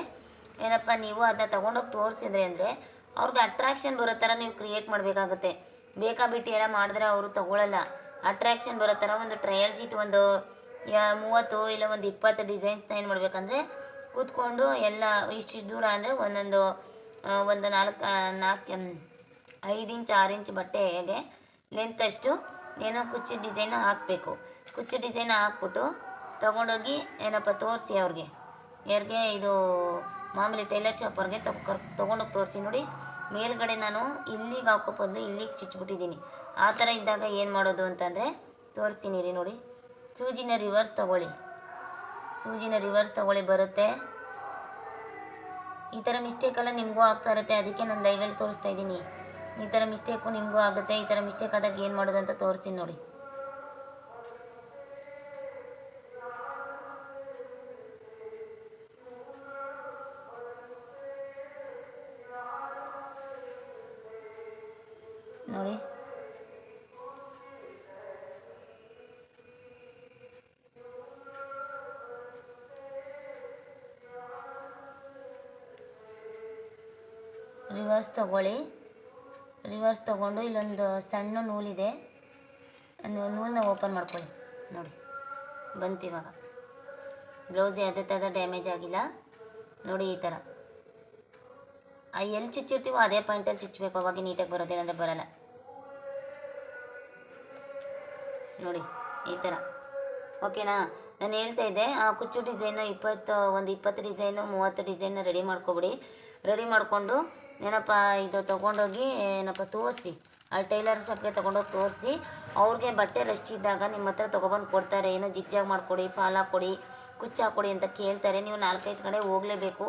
ಏನಪ್ಪ, ನೀವು ಅದನ್ನ ತೊಗೊಂಡೋಗಿ ತೋರಿಸಿದ್ರೆ ಅಂದರೆ ಅವ್ರಿಗೆ ಅಟ್ರಾಕ್ಷನ್ ಬರೋ ಥರ ನೀವು ಕ್ರಿಯೇಟ್ ಮಾಡಬೇಕಾಗುತ್ತೆ. ಬೇಕಾಬಿಟ್ಟು ಎಲ್ಲ ಮಾಡಿದ್ರೆ ಅವರು ತಗೊಳ್ಳಲ್ಲ ಅಟ್ರಾಕ್ಷನ್ ಬರೋ ಥರ ಒಂದು ಟ್ರಯಲ್ ಶೀಟ್ ಒಂದು ಯಾ- ಮೂವತ್ತು ಇಲ್ಲ ಒಂದು ಇಪ್ಪತ್ತು ಡಿಸೈನ್ಸ್ನ ಏನು ಮಾಡಬೇಕಂದ್ರೆ ಕೂತ್ಕೊಂಡು ಎಲ್ಲ ಇಷ್ಟಿಷ್ಟು ದೂರ ಅಂದರೆ ಒಂದೊಂದು ಒಂದು ನಾಲ್ಕು ನಾಲ್ಕು ಐದು ಇಂಚ್, ಆರು ಇಂಚ್ ಬಟ್ಟೆಗೆ ಲೆಂತ್ ಅಷ್ಟು ಏನೋ ಕುಚ್ಚು ಡಿಸೈನ್ ಹಾಕಬೇಕು. ಕುಚ್ಚು ಡಿಸೈನ್ ಹಾಕ್ಬಿಟ್ಟು ತೊಗೊಂಡೋಗಿ ಏನಪ್ಪ ತೋರಿಸಿ ಅವ್ರಿಗೆ. ಯಾರಿಗೆ ಇದು ಮಾಮೂಲಿ ಟೈಲರ್ ಶಾಪ್ ಅವ್ರಿಗೆ ತಗೊ ತೊಗೊಂಡೋಗಿ ತೋರಿಸಿ ನೋಡಿ. ಮೇಲ್ಗಡೆ ನಾನು ಇಲ್ಲಿಗೆ ಹಾಕೋ ಬದಲು ಇಲ್ಲಿಗೆ ಚುಚ್ಚಿಬಿಟ್ಟಿದ್ದೀನಿ ಆ ಥರ ಇದ್ದಾಗ ಏನು ಮಾಡೋದು ಅಂತಂದರೆ ತೋರಿಸ್ತೀನಿ ರೀ ನೋಡಿ. ಸೂಜಿನ ರಿವರ್ಸ್ ತಗೊಳ್ಳಿ. ಸೂಜಿನ ರಿವರ್ಸ್ ತಗೊಳ್ಳಿ, ಬರುತ್ತೆ. ಈ ಥರ ಮಿಸ್ಟೇಕೆಲ್ಲ ನಿಮಗೂ ಆಗ್ತಾ ಇರುತ್ತೆ, ಅದಕ್ಕೆ ನಾನು ಲೈವಲ್ಲಿ ತೋರಿಸ್ತಾ ಇದ್ದೀನಿ. ಈ ಥರ ಮಿಸ್ಟೇಕು ನಿಮಗೂ ಆಗುತ್ತೆ, ಈ ಥರ ಮಿಸ್ಟೇಕ್ ಆದಾಗ ಏನು ಮಾಡೋದು ಅಂತ ತೋರಿಸ್ತೀನಿ ನೋಡಿ. ರಿವರ್ಸ್ ತಗೊಳ್ಳಿ. ರಿವರ್ಸ್ ತಗೊಂಡು ಇಲ್ಲೊಂದು ಸಣ್ಣ ನೂಲಿದೆ. ನೂಲನ್ನ ಓಪನ್ ಮಾಡ್ಕೊಳ್ಳಿ. ನೋಡಿ ಬಂತು ಇವಾಗ ಬ್ಲೌಸ್ ಯಾವುದೇ ಥರ ಡ್ಯಾಮೇಜ್ ಆಗಿಲ್ಲ. ನೋಡಿ ಈ ಥರ. ಆ ಎಲ್ಲಿ ಚುಚ್ಚಿರ್ತೀವೋ ಅದೇ ಪಾಯಿಂಟಲ್ಲಿ ಚುಚ್ಚಬೇಕು ಅವಾಗ ನೀಟಾಗಿ ಬರೋದಿಲ್ಲ ಅಂದರೆ ಬರಲ್ಲ. ನೋಡಿ, ಈ ಥರ. ಓಕೆನಾ ನಾನು ಹೇಳ್ತಾ ಇದ್ದೆ, ಆ ಕುಚ್ಚು ಡಿಸೈನು ಇಪ್ಪತ್ತು, ಒಂದು ಇಪ್ಪತ್ತು ಡಿಸೈನು ಮೂವತ್ತು ಡಿಸೈನ್ನ ರೆಡಿ ಮಾಡ್ಕೊಬಿಡಿ. ರೆಡಿ ಮಾಡಿಕೊಂಡು ಏನಪ್ಪ, ಇದು ತೊಗೊಂಡೋಗಿ ಏನಪ್ಪ, ತೋರಿಸಿ. ಅಲ್ಲಿ ಟೈಲರ್ ಶಾಪ್ಗೆ ತೊಗೊಂಡೋಗಿ ತೋರಿಸಿ. ಅವ್ರಿಗೆ ಬಟ್ಟೆ ರಶ್ ಇದ್ದಾಗ ನಿಮ್ಮ ಹತ್ರ ತೊಗೊಬಂದು ಕೊಡ್ತಾರೆ. ಏನೋ ಜಿಗ್ಜಾಗ್ ಮಾಡಿಕೊಡಿ, ಫಾಲ್ ಕೊಡಿ, ಕುಚ್ಚು ಹಾಕ್ಕೊಡಿ ಅಂತ ಕೇಳ್ತಾರೆ. ನೀವು ನಾಲ್ಕೈದು ಕಡೆ ಹೋಗಲೇಬೇಕು.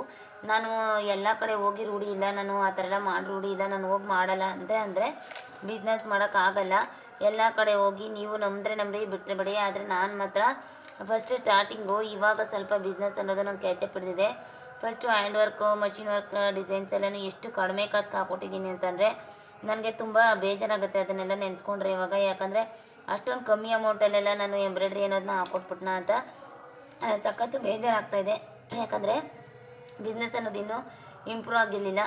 ನಾನು ಎಲ್ಲ ಕಡೆ ಹೋಗಿ ರೂಢಿ ಇಲ್ಲ. ನಾನು ಆ ಥರ ಎಲ್ಲ ಮಾಡಿ, ರೂಢಿ ಇಲ್ಲ. ನಾನು ಹೋಗಿ ಮಾಡಲ್ಲ ಅಂತ ಅಂದರೆ ಬಿಸ್ನೆಸ್ ಮಾಡೋಕ್ಕಾಗಲ್ಲ ಎಲ್ಲ ಕಡೆ ಹೋಗಿ ನೀವು ನಂಬಿದ್ರೆ ನಂಬ್ರಿ ಬಿಟ್ಟರೆ ಬಿಡಿ ಆದರೆ ನಾನು ಮಾತ್ರ ಫಸ್ಟ್ ಸ್ಟಾರ್ಟಿಂಗು ಇವಾಗ ಸ್ವಲ್ಪ ಬಿಸ್ನೆಸ್ ಅನ್ನೋದು ನಂಗೆ ಕ್ಯಾಚಪ್ ಹಿಡಿದಿದೆ. First hand work machine work designs ಎಲ್ಲನೂ ಎಷ್ಟು ಕಡಿಮೆ ಕಾಸ್ಗೆ ಹಾಕ್ಕೊಟ್ಟಿದ್ದೀನಿ ಅಂತಂದರೆ ನನಗೆ ತುಂಬ ಬೇಜಾರಾಗುತ್ತೆ ಅದನ್ನೆಲ್ಲ ನೆನೆಸ್ಕೊಂಡ್ರೆ ಇವಾಗ. ಯಾಕಂದರೆ ಅಷ್ಟೊಂದು ಕಮ್ಮಿ ಅಮೌಂಟಲ್ಲೆಲ್ಲ ನಾನು ಎಂಬ್ರಾಯ್ಡ್ರಿ ಅನ್ನೋದನ್ನ ಹಾಕ್ಕೊಟ್ಬಿಟ್ನ ಅಂತ ಸಖತ್ತು ಬೇಜಾರಾಗ್ತಾ ಇದೆ. ಯಾಕಂದರೆ ಬಿಸ್ನೆಸ್ ಅನ್ನೋದು ಇನ್ನೂ ಇಂಪ್ರೂವ್ ಆಗಿರಲಿಲ್ಲ.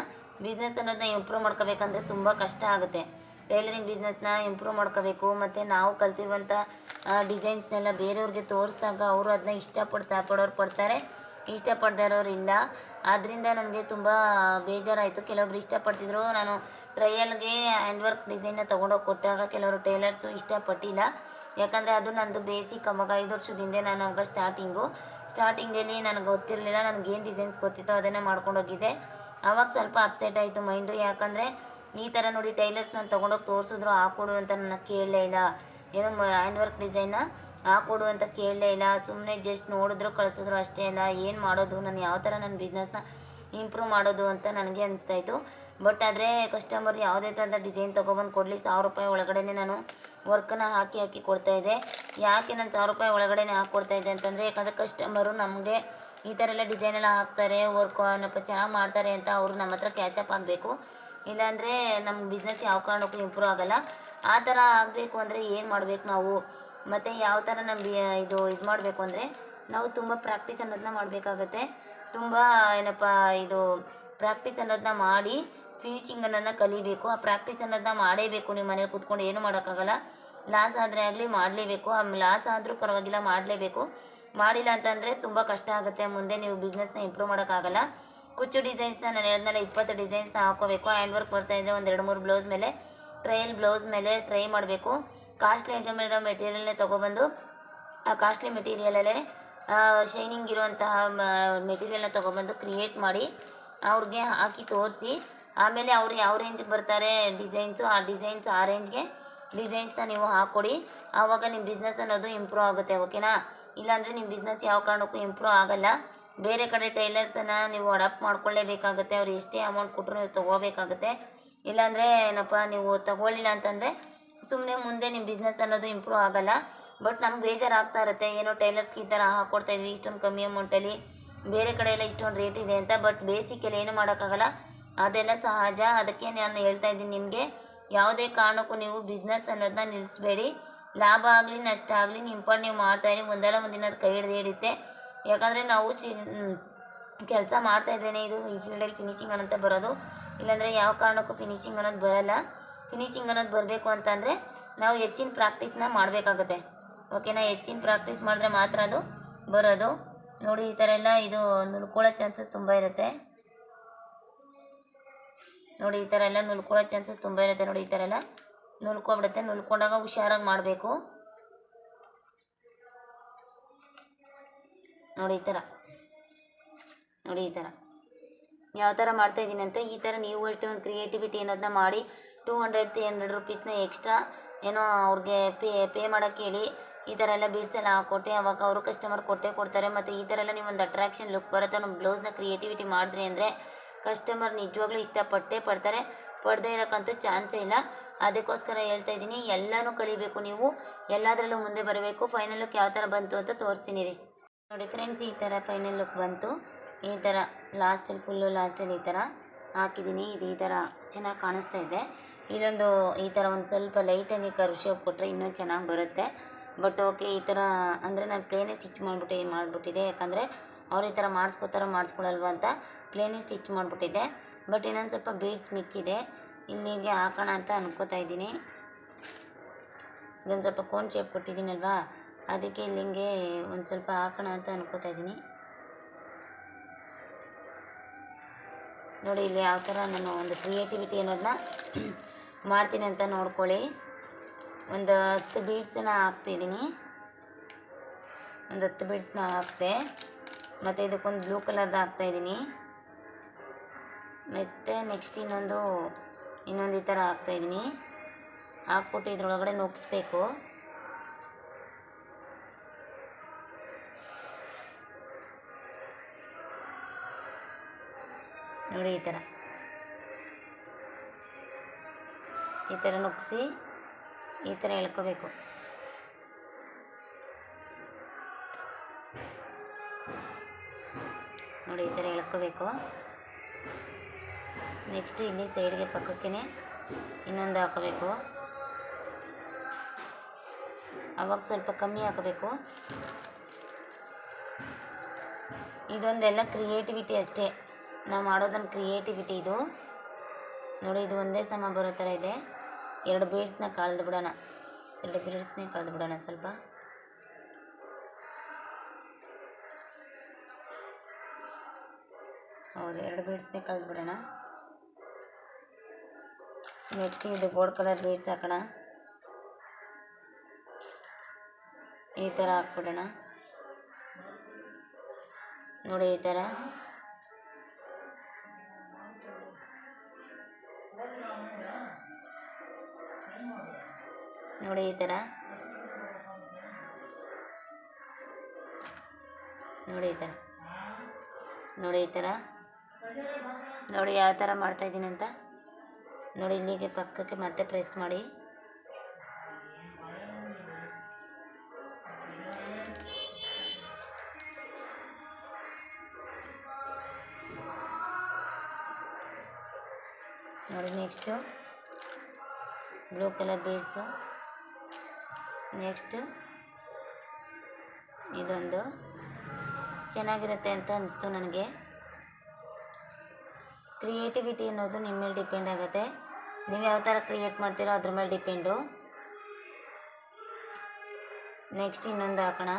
ಬಿಸ್ನೆಸ್ ಅನ್ನೋದನ್ನ ಇಂಪ್ರೂವ್ ಮಾಡ್ಕೋಬೇಕಂದ್ರೆ ತುಂಬ ಕಷ್ಟ ಆಗುತ್ತೆ. ಟೈಲರಿಂಗ್ ಬಿಸ್ನೆಸ್ನ ಇಂಪ್ರೂವ್ ಮಾಡ್ಕೋಬೇಕು. ಮತ್ತು ನಾವು ಕಲ್ತಿರುವಂಥ ಡಿಸೈನ್ಸ್ನೆಲ್ಲ ಬೇರೆಯವ್ರಿಗೆ ತೋರಿಸಿದಾಗ ಅವರು ಅದನ್ನ ಇಷ್ಟಪಡ್ತಾ, ಪಡೋರು ಪಡ್ತಾರೆ. ಇಷ್ಟಪಡದೇ ಇಲ್ಲ ಆದ್ದರಿಂದ ನನಗೆ ತುಂಬ ಬೇಜಾರಾಯಿತು. ಕೆಲವೊಬ್ರು ಇಷ್ಟಪಡ್ತಿದ್ರು. ನಾನು ಟ್ರಯಲ್ಗೆ ಹ್ಯಾಂಡ್ ವರ್ಕ್ ಡಿಸೈನ್ನ ತೊಗೊಂಡೋಗಿ ಕೊಟ್ಟಾಗ ಕೆಲವರು ಟೈಲರ್ಸು ಇಷ್ಟಪಟ್ಟಿಲ್ಲ. ಯಾಕಂದರೆ ಅದು ನಂದು ಬೇಸಿಕ್ ಅವಾಗ ಐದು ವರ್ಷದಿಂದ ನಾನು ಅವಾಗ ಸ್ಟಾರ್ಟಿಂಗು. ಸ್ಟಾರ್ಟಿಂಗಲ್ಲಿ ನನಗೆ ಗೊತ್ತಿರಲಿಲ್ಲ ನನಗೇನು ಡಿಸೈನ್ಸ್ ಗೊತ್ತಿತ್ತೋ ಅದನ್ನೇ ಮಾಡ್ಕೊಂಡೋಗಿದ್ದೆ. ಆವಾಗ ಸ್ವಲ್ಪ ಅಪ್ಸೆಟ್ ಆಯಿತು ಮೈಂಡು. ಯಾಕಂದರೆ ಈ ಥರ ನೋಡಿ ಟೈಲರ್ಸ್ ನಾನು ತೊಗೊಂಡೋಗಿ ತೋರಿಸಿದ್ರು ಹಾಕೊಡು ಅಂತ ನನ್ನ ಕೇಳಲೇ ಇಲ್ಲ. ಏನೋ ಹ್ಯಾಂಡ್ ವರ್ಕ್ ಡಿಸೈನ್ನ ಹಾಕೊಡು ಅಂತ ಕೇಳಲೇ ಇಲ್ಲ. ಸುಮ್ಮನೆ ಜಸ್ಟ್ ನೋಡಿದ್ರು, ಕಳಿಸಿದ್ರು ಅಷ್ಟೇ ಅಲ್ಲ. ಏನು ಮಾಡೋದು? ನಾನು ಯಾವ ಥರ ನನ್ನ ಬಿಸ್ನೆಸ್ನ ಇಂಪ್ರೂವ್ ಮಾಡೋದು ಅಂತ ನನಗೆ ಅನಿಸ್ತಾ ಇತ್ತು ಬಟ್ ಆದರೆ ಕಸ್ಟಮರ್ ಯಾವುದೇ ಥರದ ಡಿಸೈನ್ ತೊಗೊಬಂದು ಕೊಡಲಿ. ಸಾವಿರ ರೂಪಾಯಿ ಒಳಗಡೆನೇ ನಾನು ವರ್ಕನ್ನ ಹಾಕಿ ಹಾಕಿ ಕೊಡ್ತಾಯಿದ್ದೆ ಯಾಕೆ ನಾನು ಸಾವಿರ ರೂಪಾಯಿ ಒಳಗಡೆನೇ ಹಾಕ್ಕೊಡ್ತಾ ಇದ್ದೆ ಅಂತಂದರೆ, ಯಾಕಂದರೆ ಕಸ್ಟಮರು ನಮಗೆ ಈ ಥರ ಎಲ್ಲ ಡಿಸೈನ್ ಎಲ್ಲ ಹಾಕ್ತಾರೆ ವರ್ಕ್ ಚೆನ್ನಾಗಿ ಮಾಡ್ತಾರೆ ಅಂತ ಅವರು ನಮ್ಮ ಹತ್ರ ಕ್ಯಾಚಪ್ ಆಗಬೇಕು. ಇಲ್ಲಾಂದರೆ ನಮ್ಮ ಬಿಸ್ನೆಸ್ ಯಾವ ಕಾರಣಕ್ಕೂ ಇಂಪ್ರೂವ್ ಆಗೋಲ್ಲ. ಆ ಥರ ಆಗಬೇಕು ಅಂದರೆ ಏನು ಮಾಡಬೇಕು ನಾವು? ಮತ್ತು ಯಾವ ಥರ ನಮ್ಮ ಇದು ಇದು ಮಾಡಬೇಕು ಅಂದರೆ ನಾವು ತುಂಬ ಪ್ರಾಕ್ಟೀಸ್ ಅನ್ನೋದನ್ನ ಮಾಡಬೇಕಾಗತ್ತೆ. ತುಂಬ ಏನಪ್ಪ ಇದು ಪ್ರಾಕ್ಟೀಸ್ ಅನ್ನೋದನ್ನ ಮಾಡಿ ಫಿನಿಶಿಂಗ್ ಅನ್ನೋದನ್ನ ಕಲಿಬೇಕು. ಆ ಪ್ರಾಕ್ಟೀಸ್ ಅನ್ನೋದನ್ನ ಮಾಡೇಬೇಕು. ನೀವು ಮನೇಲಿ ಕೂತ್ಕೊಂಡು ಏನು ಮಾಡೋಕ್ಕಾಗಲ್ಲ. ಲಾಸ್ ಆದರೆ ಆಗಲಿ ಮಾಡಲೇಬೇಕು. ಆ ಲಾಸ್ ಆದರೂ ಪರವಾಗಿಲ್ಲ ಮಾಡಲೇಬೇಕು. ಮಾಡಿಲ್ಲ ಅಂತಂದರೆ ತುಂಬ ಕಷ್ಟ ಆಗುತ್ತೆ. ಮುಂದೆ ನೀವು ಬಿಸ್ನೆಸ್ನ ಇಂಪ್ರೂವ್ ಮಾಡೋಕ್ಕಾಗಲ್ಲ. ಕುಚ್ಚು ಡಿಸೈನ್ಸ್ನ ನಾನು ಹೇಳಿದ್ನಲ್ಲ, ಇಪ್ಪತ್ತು ಡಿಸೈನ್ಸ್ನ ಹಾಕೋಬೇಕು. ಹ್ಯಾಂಡ್ ವರ್ಕ್ ಬರ್ತಾಯಿದ್ರೆ ಒಂದು ಎರಡು ಮೂರು ಬ್ಲೌಸ್ ಮೇಲೆ ಟ್ರಯಲ್ ಬ್ಲೌಸ್ ಮೇಲೆ ಟ್ರೈ ಮಾಡಬೇಕು. ಕಾಸ್ಟ್ಲಿ ಇರೋ ಮೆಟೀರಿಯಲ್ನೇ ತೊಗೊಬಂದು, ಆ ಕಾಸ್ಟ್ಲಿ ಮೆಟೀರಿಯಲಲ್ಲೇ ಶೈನಿಂಗ್ ಇರುವಂತಹ ಮೆಟೀರಿಯಲ್ನ ತೊಗೊಬಂದು ಕ್ರಿಯೇಟ್ ಮಾಡಿ, ಅವ್ರಿಗೆ ಹಾಕಿ ತೋರಿಸಿ, ಆಮೇಲೆ ಅವರು ಯಾವ ರೇಂಜ್ಗೆ ಬರ್ತಾರೆ ಡಿಸೈನ್ಸು ಆ ಡಿಸೈನ್ಸ್ ಆ ರೇಂಜ್ಗೆ ಡಿಸೈನ್ಸ್ನ ನೀವು ಹಾಕ್ಕೊಡಿ ಆವಾಗ ನಿಮ್ಮ ಬಿಸ್ನೆಸ್ ಅನ್ನೋದು ಇಂಪ್ರೂವ್ ಆಗುತ್ತೆ ಓಕೆನಾ ಇಲ್ಲಾಂದರೆ ನಿಮ್ಮ ಬಿಸ್ನೆಸ್ ಯಾವ ಕಾರಣಕ್ಕೂ ಇಂಪ್ರೂವ್ ಆಗಲ್ಲ. ಬೇರೆ ಕಡೆ ಟೈಲರ್ಸನ್ನು ನೀವು ಅಡಾಪ್ಟ್ ಮಾಡ್ಕೊಳ್ಳೇಬೇಕಾಗುತ್ತೆ, ಅವ್ರು ಎಷ್ಟೇ ಅಮೌಂಟ್ ಕೊಟ್ಟರು ನೀವು ತೊಗೋಬೇಕಾಗುತ್ತೆ. ಇಲ್ಲಾಂದರೆ ಏನಪ್ಪ, ನೀವು ತಗೊಳ್ಳಿಲ್ಲ ಅಂತಂದರೆ ಸುಮ್ಮನೆ ಮುಂದೆ ನಿಮ್ಮ ಬಿಸ್ನೆಸ್ ಅನ್ನೋದು ಇಂಪ್ರೂವ್ ಆಗಲ್ಲ. ಬಟ್ ನಮ್ಗೆ ಬೇಜಾರಾಗ್ತಾ ಇರುತ್ತೆ. ಏನೋ ಟೈಲರ್ಸ್ಗೆ ಈ ಥರ ಹಾಕ್ಕೊಡ್ತಾ ಇದ್ವಿ, ಇಷ್ಟೊಂದು ಕಮ್ಮಿ ಅಮೌಂಟಲ್ಲಿ ಬೇರೆ ಕಡೆ ಎಲ್ಲ ಇಷ್ಟೊಂದು ರೇಟ್ ಇದೆ ಅಂತ ಬಟ್ ಬೇಸಿಕಲ್ಲಿ ಏನು ಮಾಡೋಕ್ಕಾಗಲ್ಲ. ಅದೆಲ್ಲ ಸಹಜ. ಅದಕ್ಕೆ ನಾನು ಹೇಳ್ತಾ ಇದ್ದೀನಿ ನಿಮಗೆ, ಯಾವುದೇ ಕಾರಣಕ್ಕೂ ನೀವು ಬಿಸ್ನೆಸ್ ಅನ್ನೋದನ್ನ ನಿಲ್ಲಿಸ್ಬೇಡಿ ಲಾಭ ಆಗಲಿ, ನಷ್ಟ ಆಗಲಿ ನಿಮ್ಮ ಪಾಡು ನೀವು ಮಾಡ್ತಾಯಿರಿ ಒಂದಲ್ಲ ಒಂದಿನ ಅದು ಕೈ ಹಿಡಿದು ಹಿಡಿಯುತ್ತೆ. ಯಾಕಂದರೆ ನಾವು ಚಿ ಕೆಲಸ ಮಾಡ್ತಾ ಇದು ಈ ಫೀಲ್ಡಲ್ಲಿ ಫಿನಿಶಿಂಗ್ ಅನ್ನೋಂತ ಬರೋದು. ಇಲ್ಲಾಂದರೆ ಯಾವ ಕಾರಣಕ್ಕೂ ಫಿನಿಶಿಂಗ್ ಅನ್ನೋದು ಬರಲ್ಲ. ಫಿನಿಶಿಂಗ್ ಅನ್ನೋದು ಬರಬೇಕು ಅಂತಂದರೆ ನಾವು ಹೆಚ್ಚಿನ ಪ್ರಾಕ್ಟೀಸ್ನ ಮಾಡಬೇಕಾಗುತ್ತೆ. ಓಕೆನಾ ಹೆಚ್ಚಿನ ಪ್ರಾಕ್ಟೀಸ್ ಮಾಡಿದ್ರೆ ಮಾತ್ರ ಅದು ಬರೋದು. ನೋಡಿ, ಈ ಥರ ಎಲ್ಲ ಇದು ನುಲ್ಕೊಳ್ಳೋ ಚಾನ್ಸಸ್ ತುಂಬ ಇರುತ್ತೆ. ನೋಡಿ, ಈ ಥರ ಎಲ್ಲ ನುಲ್ಕೊಳ್ಳೋ ಚಾನ್ಸಸ್ ತುಂಬ ಇರುತ್ತೆ. ನೋಡಿ, ಈ ಥರ ಎಲ್ಲ ನುಲ್ಕೊಬಿಡುತ್ತೆ. ನುಲ್ಕೊಂಡಾಗ ಹುಷಾರಾಗಿ ಮಾಡಬೇಕು. ನೋಡಿ, ಈ ಥರ. ನೋಡಿ, ಈ ಥರ. ಯಾವ ಥರ ಮಾಡ್ತಾಯಿದ್ದೀನಿ ಅಂತ ಈ ಥರ ನೀವು ಅಷ್ಟೇ ಒಂದು ಕ್ರಿಯೇಟಿವಿಟಿ ಅನ್ನೋದನ್ನ ಮಾಡಿ ಟೂ ಹಂಡ್ರೆಡ್ ತ್ರೀ ಹಂಡ್ರೆಡ್ ರುಪೀಸ್ನ ಎಕ್ಸ್ಟ್ರಾ ಏನೋ ಅವ್ರಿಗೆ ಪೇ ಪೇ ಮಾಡೋಕ್ಕೆ ಹೇಳಿ, ಈ ಥರ ಎಲ್ಲ ಬೀಡ್ಸ್ ಎಲ್ಲ ಹಾಕ್ಕೊಟ್ಟೆ ಅವಾಗ ಅವರು ಕಸ್ಟಮರ್ ಕೊಟ್ಟೇ ಕೊಡ್ತಾರೆ. ಮತ್ತು ಈ ಥರ ಎಲ್ಲ ನೀವೊಂದು ಅಟ್ರಾಕ್ಷನ್ ಲುಕ್ ಬರುತ್ತೆ ನಮ್ಮ ಬ್ಲೌಸ್ನ ಕ್ರಿಯೇಟಿವಿಟಿ ಮಾಡಿದ್ರಿ ಅಂದರೆ ಕಸ್ಟಮರ್ ನಿಜವಾಗ್ಲೂ ಇಷ್ಟಪಟ್ಟೇ ಪಡ್ತಾರೆ. ಪಡ್ದೇ ಇರೋಕ್ಕಂತೂ ಚಾನ್ಸೇ ಇಲ್ಲ. ಅದಕ್ಕೋಸ್ಕರ ಹೇಳ್ತಾ ಇದ್ದೀನಿ, ಎಲ್ಲನೂ ಕಲಿಬೇಕು ನೀವು. ಎಲ್ಲದರಲ್ಲೂ ಮುಂದೆ ಬರಬೇಕು. ಫೈನಲ್ ಲುಕ್ ಯಾವ ಥರ ಬಂತು ಅಂತ ತೋರಿಸ್ತೀನಿ ರೀ. ನೋಡಿ ಫ್ರೆಂಡ್ಸ್ ಈ ಥರ ಫೈನಲ್ ಲುಕ್ ಬಂತು. ಈ ಥರ ಲಾಸ್ಟಲ್ಲಿ ಫುಲ್ಲು ಲಾಸ್ಟಲ್ಲಿ ಈ ಥರ ಹಾಕಿದ್ದೀನಿ. ಇದು ಈ ಥರ ಚೆನ್ನಾಗಿ ಕಾಣಿಸ್ತಾ ಇದೆ. ಇಲ್ಲೊಂದು ಈ ಥರ ಒಂದು ಸ್ವಲ್ಪ ಲೈಟಾಗಿ ಕರ್ ಶೇಪ್ ಕೊಟ್ಟರೆ ಇನ್ನೂ ಚೆನ್ನಾಗಿ ಬರುತ್ತೆ. ಬಟ್ ಓಕೆ ಈ ಥರ ಅಂದರೆ ನಾನು ಪ್ಲೇನೇ ಸ್ಟಿಚ್ ಮಾಡಿಬಿಟ್ಟು ಮಾಡಿಬಿಟ್ಟಿದೆ. ಯಾಕಂದರೆ ಅವ್ರು ಈ ಥರ ಮಾಡಿಸ್ಕೋತಾರೋ ಮಾಡಿಸ್ಕೊಳಲ್ವ ಅಂತ ಪ್ಲೇನೇ ಸ್ಟಿಚ್ ಮಾಡಿಬಿಟ್ಟಿದ್ದೆ ಬಟ್ ಇನ್ನೊಂದು ಸ್ವಲ್ಪ ಬೀಡ್ಸ್ ಮಿಕ್ಕಿದೆ. ಇಲ್ಲಿಗೆ ಹಾಕೋಣ ಅಂತ ಅನ್ಕೋತಾ ಇದ್ದೀನಿ. ಇದೊಂದು ಸ್ವಲ್ಪ ಕೋನ್ ಶೇಪ್ ಕೊಟ್ಟಿದ್ದೀನಲ್ವಾ? ಅದಕ್ಕೆ ಇಲ್ಲಿಂಗೆ ಒಂದು ಸ್ವಲ್ಪ ಹಾಕೋಣ ಅಂತ ಅನ್ಕೋತಾ ಇದ್ದೀನಿ. ನೋಡಿ ಇಲ್ಲಿ ಯಾವ ಥರ ನಾನು ಒಂದು ಕ್ರಿಯೇಟಿವಿಟಿ ಅನ್ನೋದನ್ನ ಮಾಡ್ತೀನಿ ಅಂತ ನೋಡ್ಕೊಳ್ಳಿ. ಒಂದು ಹತ್ತು ಬೀಡ್ಸನ್ನ ಹಾಕ್ತಿದ್ದೀನಿ. ಒಂದು ಹತ್ತು ಬೀಡ್ಸನ್ನ ಹಾಕ್ತೆ ಮತ್ತು ಇದಕ್ಕೊಂದು ಬ್ಲೂ ಕಲರ್ದು ಹಾಕ್ತಾಯಿದ್ದೀನಿ ಮತ್ತು ನೆಕ್ಸ್ಟ್ ಇನ್ನೊಂದು ಇನ್ನೊಂದು ಈ ಥರ ಹಾಕ್ತಾಯಿದ್ದೀನಿ ಹಾಕ್ಬಿಟ್ಟು ಇದ್ರೊಳಗಡೆ ನುಗ್ಗಿಸ್ಬೇಕು ನೋಡಿ ಈ ಥರ ಈ ಥರ ನುಗ್ಗಿಸಿ ಈ ಥರ ಎಳ್ಕೋಬೇಕು. ನೋಡಿ ಈ ಥರ ಎಳ್ಕೋಬೇಕು. ನೆಕ್ಸ್ಟ್ ಇಲ್ಲಿ ಸೈಡ್ಗೆ ಪಕ್ಕಕ್ಕೆ ಇನ್ನೊಂದು ಹಾಕೋಬೇಕು. ಅವಾಗ ಸ್ವಲ್ಪ ಕಮ್ಮಿ ಹಾಕಬೇಕು. ಇದೊಂದೆಲ್ಲ ಕ್ರಿಯೇಟಿವಿಟಿ ಅಷ್ಟೇ. ನಾವು ಮಾಡೋದೊಂದು ಕ್ರಿಯೇಟಿವಿಟಿ ಇದು. ನೋಡಿ, ಇದು ಒಂದೇ ಸಮ ಬರೋ ಥರ ಇದೆ. ಎರಡು ಬೀಡ್ಸ್ನ ಕಳೆದು ಬಿಡೋಣ. ಎರಡು ಬೀಡ್ಸ್ನೇ ಕಳೆದು ಬಿಡೋಣ ಸ್ವಲ್ಪ. ಹೌದು, ಎರಡು ಬೀಡ್ಸ್ನೇ ಕಳೆದು ಬಿಡೋಣ. ನೆಕ್ಸ್ಟ್ ಇದು ಗೋಲ್ಡ್ ಕಲರ್ ಬೀಡ್ಸ್ ಹಾಕೋಣ. ಈ ಥರ ಹಾಕ್ಬಿಡೋಣ. ನೋಡಿ ಈ ಥರ ನೋಡಿ ಈ ಥರ ನೋಡಿ ಈ ಥರ ನೋಡಿ ಈ ಥರ ನೋಡಿ ಯಾವ ಥರ ಮಾಡ್ತಾಯಿದ್ದೀನಿ ಅಂತ. ನೋಡಿ ಇಲ್ಲಿಗೆ ಪಕ್ಕಕ್ಕೆ ಮತ್ತೆ ಪ್ರೆಸ್ ಮಾಡಿ. ನೋಡಿ next blue colour beads next ಇದೊಂದು ಚೆನ್ನಾಗಿರುತ್ತೆ ಅಂತ ಅನಿಸ್ತು ನನಗೆ. ಕ್ರಿಯೇಟಿವಿಟಿ ಅನ್ನೋದು ನಿಮ್ಮ ಮೇಲೆ ಡಿಪೆಂಡ್ ಆಗುತ್ತೆ. ನೀವು ಯಾವ ಥರ ಕ್ರಿಯೇಟ್ ಮಾಡ್ತೀರೋ ಅದ್ರ ಮೇಲೆ ಡಿಪೆಂಡು. ನೆಕ್ಸ್ಟ್ ಇನ್ನೊಂದು ಹಾಕೋಣ.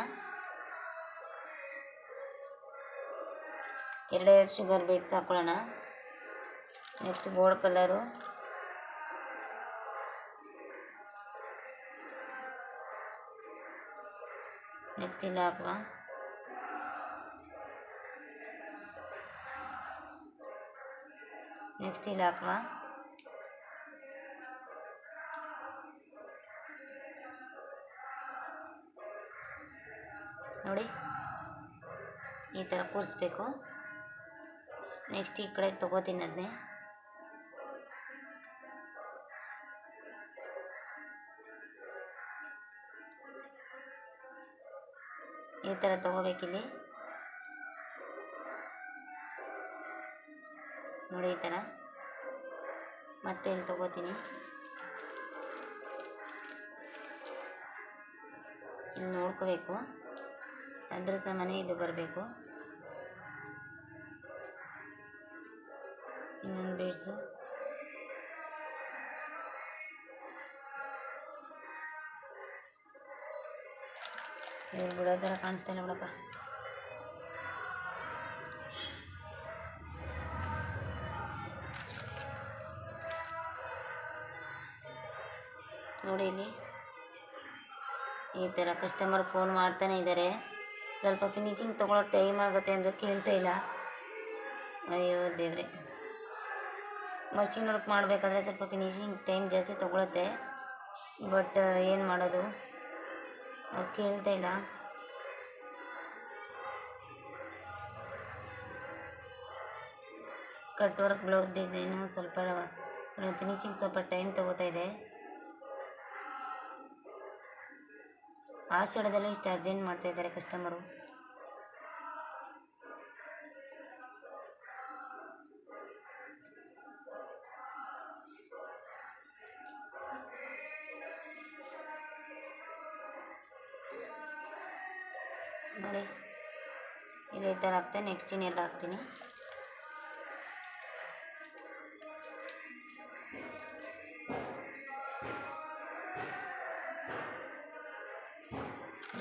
ಎರಡೆರಡು ಶುಗರ್ ಬೀಟ್ಸ್ ಹಾಕೊಳ್ಳೋಣ. Next gold colour. ನೆಕ್ಸ್ಟ್ ಇಲ್ಲ ಹಾಕುವ ನೆಕ್ಸ್ಟ್ ಇಲ್ಲ ಹಾಕುವ ನೋಡಿ, ಈ ಥರ ಕೂರಿಸ್ಬೇಕು. ನೆಕ್ಸ್ಟ್ ಈ ಕಡೆ ತೊಗೋತೀನಿ ಅದನ್ನೇ. ಥರ ತೊಗೋಬೇಕಿಲ್ಲಿ? ನೋಡಿ ಈ ಥರ. ಮತ್ತೆ ಇಲ್ಲಿ ತೊಗೋತೀನಿ. ಇಲ್ಲಿ ನೋಡ್ಕೋಬೇಕು. ಅದ್ರ ಮನೆ ಇದು ಬರಬೇಕು. ಇನ್ನೊಂದು ಬೀಡ್ಸು ಇವ್ರು ಬಿಡೋ ಥರ ಕಾಣಿಸ್ತಾ ಇಲ್ಲ ಬಿಡಪ್ಪ. ನೋಡಿ ಇಲ್ಲಿ. ಈ ಥರ ಕಸ್ಟಮರ್ ಫೋನ್ ಮಾಡ್ತಾನೆ ಇದ್ದಾರೆ ಸ್ವಲ್ಪ ಫಿನಿಶಿಂಗ್ ತೊಗೊಳೋ ಟೈಮ್ ಆಗುತ್ತೆ ಅಂದರೆ ಕೇಳ್ತಾ ಇಲ್ಲ. ಅಯ್ಯೋ ದೇವ್ರೆ. ಮಷಿನ್ ವರ್ಕ್ ಮಾಡಬೇಕಾದ್ರೆ ಸ್ವಲ್ಪ ಫಿನಿಶಿಂಗ್ ಟೈಮ್ ಜಾಸ್ತಿ ತೊಗೊಳುತ್ತೆ. ಬಟ್ ಏನು ಮಾಡೋದು? ಕೇಳ್ತಾ ಇಲ್ಲ. ಕಟ್ ವರ್ಕ್, ಬ್ಲೌಸ್ ಡಿಸೈನು ಸ್ವಲ್ಪ ಫಿನಿಶಿಂಗ್ ಸ್ವಲ್ಪ ಟೈಮ್ ತಗೋತಾ ಇದೆ. ಆಷಾಢದಲ್ಲಿ ಇಷ್ಟು ಅರ್ಜೆಂಟ್ ಮಾಡ್ತಾ ಇದ್ದಾರೆ ಕಸ್ಟಮರು. ನೋಡಿ. ಇಲ್ಲಿ ಈ ಥರ ಹಾಕ್ತೆ ನೆಕ್ಸ್ಟ್ ಇನ್ನೆರಡು ಹಾಕ್ತೀನಿ.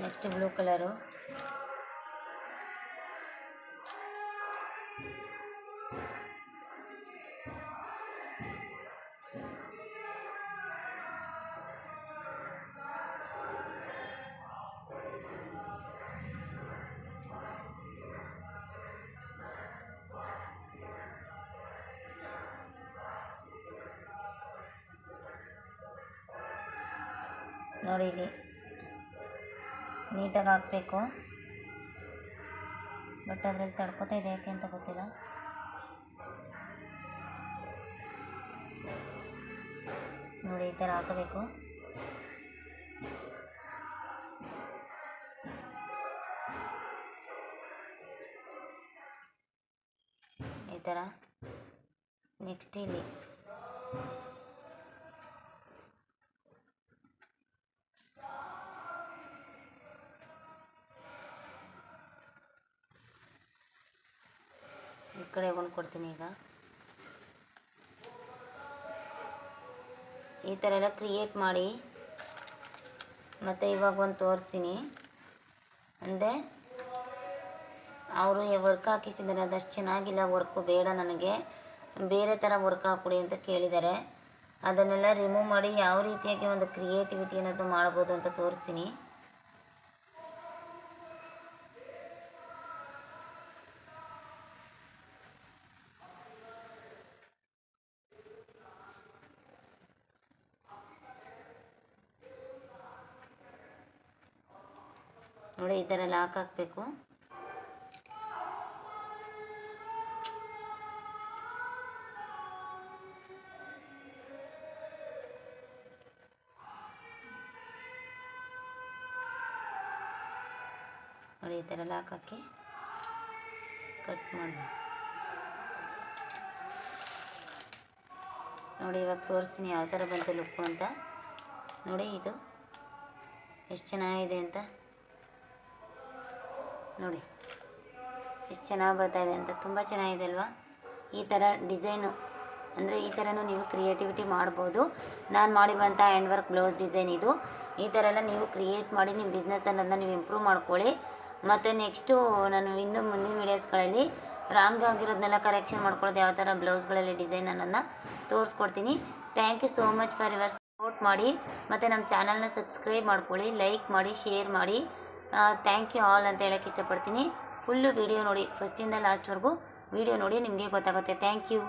ನೆಕ್ಸ್ಟ್ ಬ್ಲೂ ಕಲರು ನೀಟಾಗಿ ಹಾಕಬೇಕು ಬಟ್ ಅದ್ರಲ್ಲಿ ತಡ್ಕೊತಾ ಇದೆ ಯಾಕೆ ಅಂತ ಗೊತ್ತಿಲ್ಲ. ನೋಡಿ, ಈ ಥರ ಹಾಕಬೇಕು. ಈ ಥರ. ನೆಕ್ಸ್ಟ್ ಇಲ್ಲಿ ಥರ ಎಲ್ಲ ಕ್ರಿಯೇಟ್ ಮಾಡಿ ಮತ್ತು ಇವಾಗ ಒಂದು ತೋರಿಸ್ತೀನಿ. ಅಂದರೆ ಅವರು ವರ್ಕ್ ಹಾಕಿಸಿದ್ದಾರೆ ಅದಷ್ಟು ಚೆನ್ನಾಗಿಲ್ಲ ವರ್ಕು ಬೇಡ ನನಗೆ. ಬೇರೆ ಥರ ವರ್ಕ್ ಹಾಕ್ಕೊಡಿ ಅಂತ ಕೇಳಿದ್ದಾರೆ. ಅದನ್ನೆಲ್ಲ ರಿಮೂವ್ ಮಾಡಿ ಯಾವ ರೀತಿಯಾಗಿ ಒಂದು ಕ್ರಿಯೇಟಿವಿಟಿ ಅನ್ನೋದು ಮಾಡ್ಬೋದು ಅಂತ ತೋರಿಸ್ತೀನಿ. ಥರ ಲಾಕ್ ಹಾಕಬೇಕು. ನೋಡಿ ಈ ಥರ ಲಾಕ್ ಹಾಕಿ ಕಟ್ ಮಾಡಬೇಕು. ನೋಡಿ ಇವಾಗ ತೋರಿಸ್ತೀನಿ ಯಾವ ಥರ ಬಂತು ಲುಕ್ಕು ಅಂತ. ನೋಡಿ ಇದು ಎಷ್ಟು ಚೆನ್ನಾಗಿದೆ ಅಂತ. ನೋಡಿ, ಎಷ್ಟು ಚೆನ್ನಾಗಿ ಬರ್ತಾ ಇದೆ ಅಂತ, ತುಂಬ ಚೆನ್ನಾಗಿದೆ ಅಲ್ವಾ? ಈ ಥರ ಡಿಸೈನು, ಅಂದರೆ ಈ ಥರನೂ ನೀವು ಕ್ರಿಯೇಟಿವಿಟಿ ಮಾಡ್ಬೋದು. ನಾನು ಮಾಡಿರುವಂಥ ಹ್ಯಾಂಡ್ ವರ್ಕ್ ಬ್ಲೌಸ್ ಡಿಸೈನ್ ಇದು. ಈ ಥರ ಎಲ್ಲ ನೀವು ಕ್ರಿಯೇಟ್ ಮಾಡಿ ನಿಮ್ಮ ಬಿಸ್ನೆಸ್ ಅನ್ನೋದನ್ನ ನೀವು ಇಂಪ್ರೂವ್ ಮಾಡ್ಕೊಳ್ಳಿ. ಮತ್ತು ನೆಕ್ಸ್ಟು ನಾನು ಇನ್ನೂ ಮುಂದಿನ ವೀಡಿಯೋಸ್ಗಳಲ್ಲಿ ರಾಂಗ್ ಆಗಿರೋದನ್ನೆಲ್ಲ ಕರೆಕ್ಷನ್ ಮಾಡ್ಕೊಳ್ಳೋದು ಯಾವ ಥರ ಬ್ಲೌಸ್ಗಳಲ್ಲಿ ಡಿಸೈನ್ ಅನ್ನೋದನ್ನ ತೋರಿಸ್ಕೊಡ್ತೀನಿ. Thank you so much for your support ಮಾಡಿ, ಮತ್ತು ನಮ್ಮ ಚಾನಲ್ನ ಸಬ್ಸ್ಕ್ರೈಬ್ ಮಾಡ್ಕೊಳ್ಳಿ ಲೈಕ್ ಮಾಡಿ ಶೇರ್ ಮಾಡಿ. ಥ್ಯಾಂಕ್ ಯು ಆಲ್ ಅಂತ ಹೇಳೋಕ್ಕೆ ಇಷ್ಟಪಡ್ತೀನಿ. ಫುಲ್ಲು ವಿಡಿಯೋ ನೋಡಿ ಫಸ್ಟಿಂದ ಲಾಸ್ಟ್ವರೆಗೂ ವಿಡಿಯೋ ನೋಡಿ, ನಿಮಗೆ ಗೊತ್ತಾಗುತ್ತೆ. Thank you